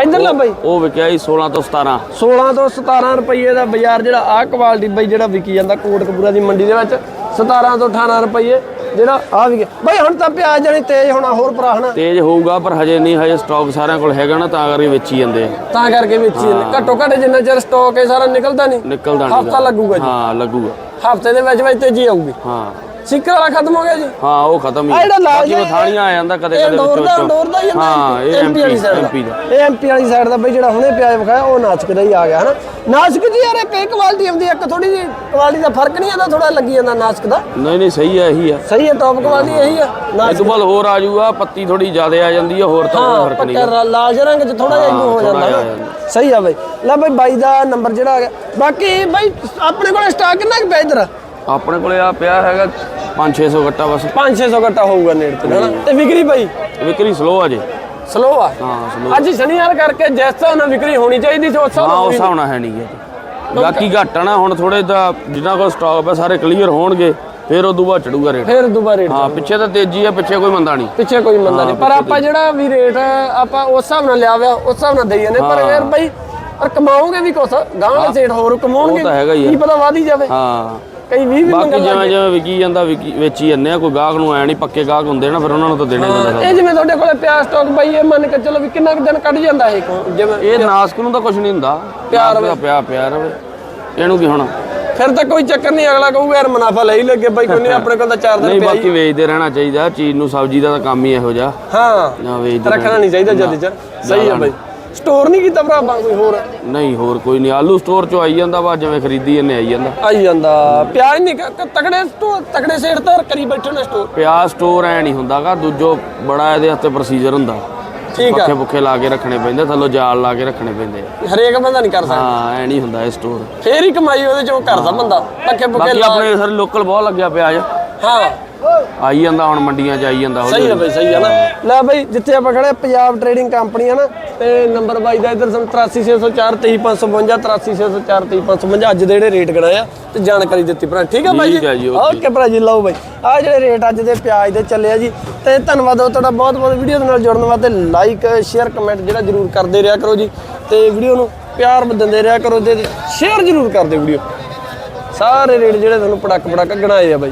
ਇੱਧਰ ਲੈ ਬਾਈ। ਉਹ ਵਿਕਿਆ ਜੀ 16 ਤੋਂ 17 16 ਤੋਂ 17 ਰੁਪਏ ਦਾ ਬਾਜ਼ਾਰ ਜਿਹੜਾ ਆਹ ਕੁਆਲਿਟੀ ਬਈ ਜਿਹੜਾ ਵਿਕੀ ਜਾਂਦਾ ਕੋਟਕਪੂਰਾ ਦੀ ਮੰਡੀ ਦੇ ਵਿੱਚ। 17 ਤੋਂ 18 ਰੁਪਏ ਜਿਹੜਾ ਆ ਵੀ ਬਈ ਹੁਣ ਤਾਂ ਪਿਆਜ਼ ਜਣੀ ਤੇਜ਼ ਹੋਣਾ ਹੋਰ ਭਰਾ ਹਨਾ? ਤੇਜ਼ ਹੋਊਗਾ ਪਰ ਹਜੇ ਨਹੀਂ ਹਜੇ ਸਟਾਕ ਸਾਰਿਆਂ ਕੋਲ ਹੈਗਾ ਨਾ ਤਾਂ ਕਰਕੇ ਵੇਚੀ ਜਾਂਦੇ ਤਾਂ ਕਰਕੇ ਵੇਚੀ ਜਾਂਦੇ। ਘੱਟੋ ਘੱਟ ਜਿੰਨਾ ਚਿਰ ਸਟਾਕ ਹੈ ਸਾਰਾ ਨਿਕਲਦਾ ਨਹੀਂ ਨਿਕਲਦਾ ਨਹੀਂ ਹਫਤਾ ਲੱਗੂਗਾ ਜੀ। ਹਾਂ ਲੱਗੂਗਾ। ਹਫ਼ਤੇ ਦੇ ਵਿੱਚ ਵਿੱਚ ਤੇਜ਼ੀ ਆਊਗੀ। ਹਾਂ। ਸਿੱਕਰ ਵਾਲਾ ਖਤਮ ਹੋ ਗਿਆ ਜੀ। ਹਾਂ ਉਹ ਖਤਮ ਆ। ਹੀ ਜਿਹੜਾ ਲਾਲ ਜਿਹਾ ਆ ਜਾਂਦਾ ਕਦੇ ਕਦੇ ਡੋਰ ਦਾ ਵਿੱਚੋਂ। ਡੋਰ ਦਾ ਹੀ ਹਾਂ ਇਹ MP ਵਾਲੀ ਐਮਪੀ ਦਾ। ਇਹ ਐਮਪੀ ਵਾਲੀ ਸਾਈਡ ਦਾ ਬਈ ਜਿਹੜਾ ਹੁਣੇ ਪਿਆਜ਼ ਵਿਖਾਇਆ ਉਹ ਨਾਸਕ ਦਾ ਹੀ ਆ ਗਿਆ ਹਨਾ? ਨਾਸਕ ਜੀ ਯਾਰ ਇਹ ਕੁਆਲਿਟੀ ਆਉਂਦੀ ਹੈ ਇੱਕ ਥੋੜੀ ਜੀ ਕੁਆਲਿਟੀ ਦਾ ਫ਼ਰਕ ਨਹੀਂ ਆਉਂਦਾ ਥੋੜਾ ਲੱਗੀ ਜਾਂਦਾ ਨਾਸਕ ਦਾ। ਨਹੀਂ ਨਹੀਂ ਸਹੀ ਹੈ ਇਹੀ ਆ। ਸਹੀ ਹੈ ਟੌਪ ਕੁਆਲਿਟੀ ਇਹੀ ਆ ਨਾਸਕ। ਤੋਂ ਬਾਅਦ ਹੋਰ ਆ ਜਾਊਗਾ ਪੱਤੀ ਥੋੜੀ ਜ਼ਿਆਦਾ ਆ ਜਾਂਦੀ ਹੈ ਹੋਰ ਤਾਂ ਹਾਂ ਫ਼ਰਕ ਨਹੀਂ ਪੱਕਾ ਲਾਲ ਰੰਗ ਚ ਥੋੜਾ ਜਿਹਾ ਹਾਂ, ਹੋ ਜਾਂਦਾ। ਸਹੀ ਆ ਬਈ। ਲੈ ਬਈ ਬਾਈ ਦਾ ਨੰਬਰ ਜਿਹੜਾ ਆ ਗਿਆ। ਬਾਕੀ ਬਈ ਆਪਣੇ ਕੋਲ ਸਟਾਕ ਕਿੰਨਾ ਕੁ ਪਿਆ ਇੱਧਰ? ਆਪਣੇ ਕੋਲੇ ਆ ਪਿਆ ਹੈਗਾ 5-600 ਗੱਟਾ ਬਸ। 5-600 ਘੱਟਾ ਹੋਊਗਾ ਨੇੜੇ ਤੇ ਹਨਾ? ਤੇ ਵਿਕਰੀ ਬਈ? ਵਿਕਰੀ ਸਲੋ ਆ ਜੇ। ਸਲੋ ਆ? ਹਾਂ ਸਲੋ ਅੱਜ ਸ਼ਨੀਵਾਰ ਕਰਕੇ ਜਿਸ ਨਾਲ ਵਿਕਰੀ ਹੋਣੀ ਚਾਹੀਦੀ ਸੀ ਉਸ ਹਿਸਾਬ ਹਾਂ ਉਸ ਹੋਈ। ਹਿਸਾਬ ਨਾਲ ਹੈ ਨਹੀਂ ਗੇ ਬਾਕੀ ਘੱਟ ਆ ਨਾ ਹੁਣ ਥੋੜੇ ਦਾ ਜਿਨ੍ਹਾਂ ਕੋਲ ਸਟਾਕ ਹੈ ਸਾਰੇ ਕਲੀਅਰ ਹੋਣਗੇ ਫਿਰ ਉਦੋਂ ਬਾਅਦ ਚੜੂਗਾ ਰੇਟ ਫਿਰ ਦੁਬਾਰਾ ਰੇਟ ਹਾਂ ਪਿੱਛੇ ਤਾਂ ਤੇਜ਼ੀ ਆ ਪਿੱਛੇ ਕੋਈ ਮੰਦਾ ਨਹੀਂ ਪਿੱਛੇ ਕੋਈ ਮੰਦਾ ਨਹੀਂ ਪਰ ਆਪਾਂ ਜਿਹੜਾ ਵੀ ਰੇਟ ਆਪਾਂ ਉਸ ਹਿਸਾਬ ਨਾਲ ਲਿਆ ਹੋਇਆ ਉਸ ਹਿਸਾਬ ਨਾਲ ਦੇਈ ਜਾਂਦੇ। ਪਰ ਯਾਰ ਬਈ ਪਰ ਕਮਾਓਗੇ ਵੀ ਕੁਛ ਗਾਂ ਵਾਲੇ ਸੇਠ ਹੋਰ ਕਮਾਉਣਗੇ ਉਹ ਤਾਂ ਹੈਗਾ ਹੀ ਆ। ਕੀ ਪਤਾ ਵਧ ਹੀ ਜਾਵੇ। ਹਾਂ। ਕਈ 20 ਵੀ ਬਾਕੀ ਮੰਗਣ ਜਿਵੇਂ ਲੱਗ ਜਿਵੇਂ ਵਿਕੀ ਜਾਂਦਾ ਵਿਕੀ ਵੇਚੀ ਜਾਂਦੇ ਆ ਕੋਈ ਗਾਹਕ ਨੂੰ ਐ ਨਹੀਂ ਪੱਕੇ ਗਾਹਕ ਹੁੰਦੇ ਨਾ ਫਿਰ ਉਹਨਾਂ ਨੂੰ ਤਾਂ ਦੇਣਾ ਹੀ ਪੈਂਦਾ ਇਹ ਜਿਵੇਂ ਤੁਹਾਡੇ ਕੋਲੇ ਪਿਆਜ਼ ਸਟਾਕ ਬਈ ਇਹ ਮੰਨ ਕੇ ਚਲੋ ਵੀ ਕਿੰਨਾ ਕੁ ਦਿਨ ਕੱਢ ਜਾਂਦਾ ਇਹ ਜਿਵੇਂ ਇਹ ਨਾਸਕ ਨੂੰ ਤਾਂ ਕੁਝ ਨਹੀਂ ਹੁੰਦਾ। ਪਿਆਰ ਨਾਸਕ ਦਾ ਪਿਆ ਪਿਆ ਰਵੇ ਇਹਨੂੰ ਕੀ ਹੋਣਾ? ਫਿਰ ਤਾਂ ਕੋਈ ਚੱਕਰ ਨਹੀਂ ਅਗਲਾ ਕਹੂਗਾ ਯਾਰ ਮੁਨਾਫਾ ਲੈ ਹੀ ਲੱਗੇ ਬਾਈ ਕੋਈ ਨਹੀਂ [laughs] ਆਪਣੇ ਕੋਲ ਤਾਂ 4 ਦਿਨ ਨਹੀਂ ਪਿਆ ਬਾਕੀ ਹੀ। ਵੇਚਦੇ ਰਹਿਣਾ ਚਾਹੀਦਾ ਚੀਜ਼ ਨੂੰ ਸਬਜ਼ੀ ਦਾ ਤਾਂ ਕੰਮ ਹੀ ਇਹੋ ਜਿਹਾ। ਹਾਂ ਨਾ ਵੇਚਦੇ ਰੱਖਣਾ ਨਹੀਂ ਚਾਹੀਦਾ ਜਦ ਚਿਰ ਸਹੀ ਹੈ ਬਾਈ। ਸਟੋਰ ਨਹੀਂ ਕੀਤਾ ਭਰਾ ਆਪਾਂ ਕੋਈ ਹੋਰ? ਨਹੀਂ ਹੋਰ ਕੋਈ ਨਹੀਂ। ਆਲੂ ਸਟੋਰ ਚੋਂ ਆਈ ਜਾਂਦਾ ਵਾ ਜਿਵੇਂ ਖਰੀਦੀ ਇਹਨੇ ਆਈ ਜਾਂਦਾ। ਆਈ ਜਾਂਦਾ। ਪਿਆਜ਼ ਨਹੀਂ ਕ- ਤਕੜੇ ਸਟੋਰ ਤਕੜੇ ਸੇਠ ਤਾਂ ਕਰੀ ਬੈਠੇ ਨੇ ਸਟੋਰ ਪਿਆਜ਼ ਸਟੋਰ ਐ ਨਹੀਂ ਹੁੰਦਾਗਾ ਦੂਜੋ ਬੜਾ ਇਹਦੇ ਹੱਥੇ ਪ੍ਰੋਸੀਜਰ ਹੁੰਦਾ। ਠੀਕ ਆ। ਪੱਖੇ ਪੁੱਖੇ ਲਾ ਕੇ ਰੱਖਣੇ ਪੈਂਦੇ ਥੱਲੋਂ ਜਾਲ ਲਾ ਕੇ ਰੱਖਣੇ ਪੈਂਦੇ ਆ। ਹਰੇਕ ਬੰਦਾ ਨਹੀਂ ਕਰ ਸਕਦਾ। ਹਾਂ ਐ ਨਹੀਂ ਹੁੰਦਾ ਇਹ ਸਟੋਰ ਫੇਰ ਹੀ ਕਮਾਈ ਉਹਦੇ ਚੋਂ ਕਰਦਾ ਬੰਦਾ ਪੱਕੇ ਪੁੱਕੇ ਬਾਕੀ ਲਾ ਆਪਣੇ ਸਾਰੇ ਲੋਕਲ ਬਹੁਤ ਲੱਗਿਆ ਪਿਆਜ਼ ਹਾਂ। ਆਈ ਜਾਂਦਾ ਹੁਣ ਮੰਡੀਆਂ 'ਚ ਆਈ ਜਾਂਦਾ ਸਹੀ ਹੈ। ਬਈ ਸਹੀ ਹੈ ਨਾ। ਲੈ ਬਈ ਜਿੱਥੇ ਆਪਾਂ ਖੜੇ ਆ, ਪੰਜਾਬ ਟ੍ਰੇਡਿੰਗ ਕੰਪਨੀ ਹੈ ਨਾ ਤੇ ਨੰਬਰ ਬਾਈ ਦਾ ਇਧਰ 83604 23552 83604 23552 ਅੱਜ ਦੇ ਜਿਹੜੇ ਰੇਟ ਗਣਾਏ ਆ ਤੇ ਜਾਣਕਾਰੀ ਦਿੱਤੀ ਭਰਾ। ਠੀਕ ਹੈ ਬਾਈ ਠੀਕ ਹੈ ਜੀ, ਓਕੇ। ਓਕੇ ਭਰਾ ਜੀ ਲਓ ਬਾਈ। ਆ ਜਿਹੜੇ ਰੇਟ ਅੱਜ ਦੇ ਪਿਆਜ਼ ਦੇ ਚੱਲੇ ਆ ਜੀ ਤੇ ਧੰਨਵਾਦ ਹੋ ਤੁਹਾਡਾ ਬਹੁਤ ਬਹੁਤ ਵੀਡੀਓ ਦੇ ਨਾਲ ਜੁੜਨ ਵਾਸਤੇ। ਲਾਈਕ ਸ਼ੇਅਰ ਕਮੈਂਟ ਜਿਹੜਾ ਜਰੂਰ ਕਰਦੇ ਰਿਹਾ ਕਰੋ ਜੀ ਤੇ ਵੀਡੀਓ ਨੂੰ ਪਿਆਰ ਦਿੰਦੇ ਰਿਹਾ ਕਰੋ ਤੇ ਸ਼ੇਅਰ ਜਰੂਰ ਕਰਦੇ ਵੀਡੀਓ। ਸਾਰੇ ਰੇਟ ਜਿਹੜੇ ਤੁਹਾਨੂੰ ਪੜਕ ਪੜਕ ਗਣਾਏ ਆ ਬਾਈ।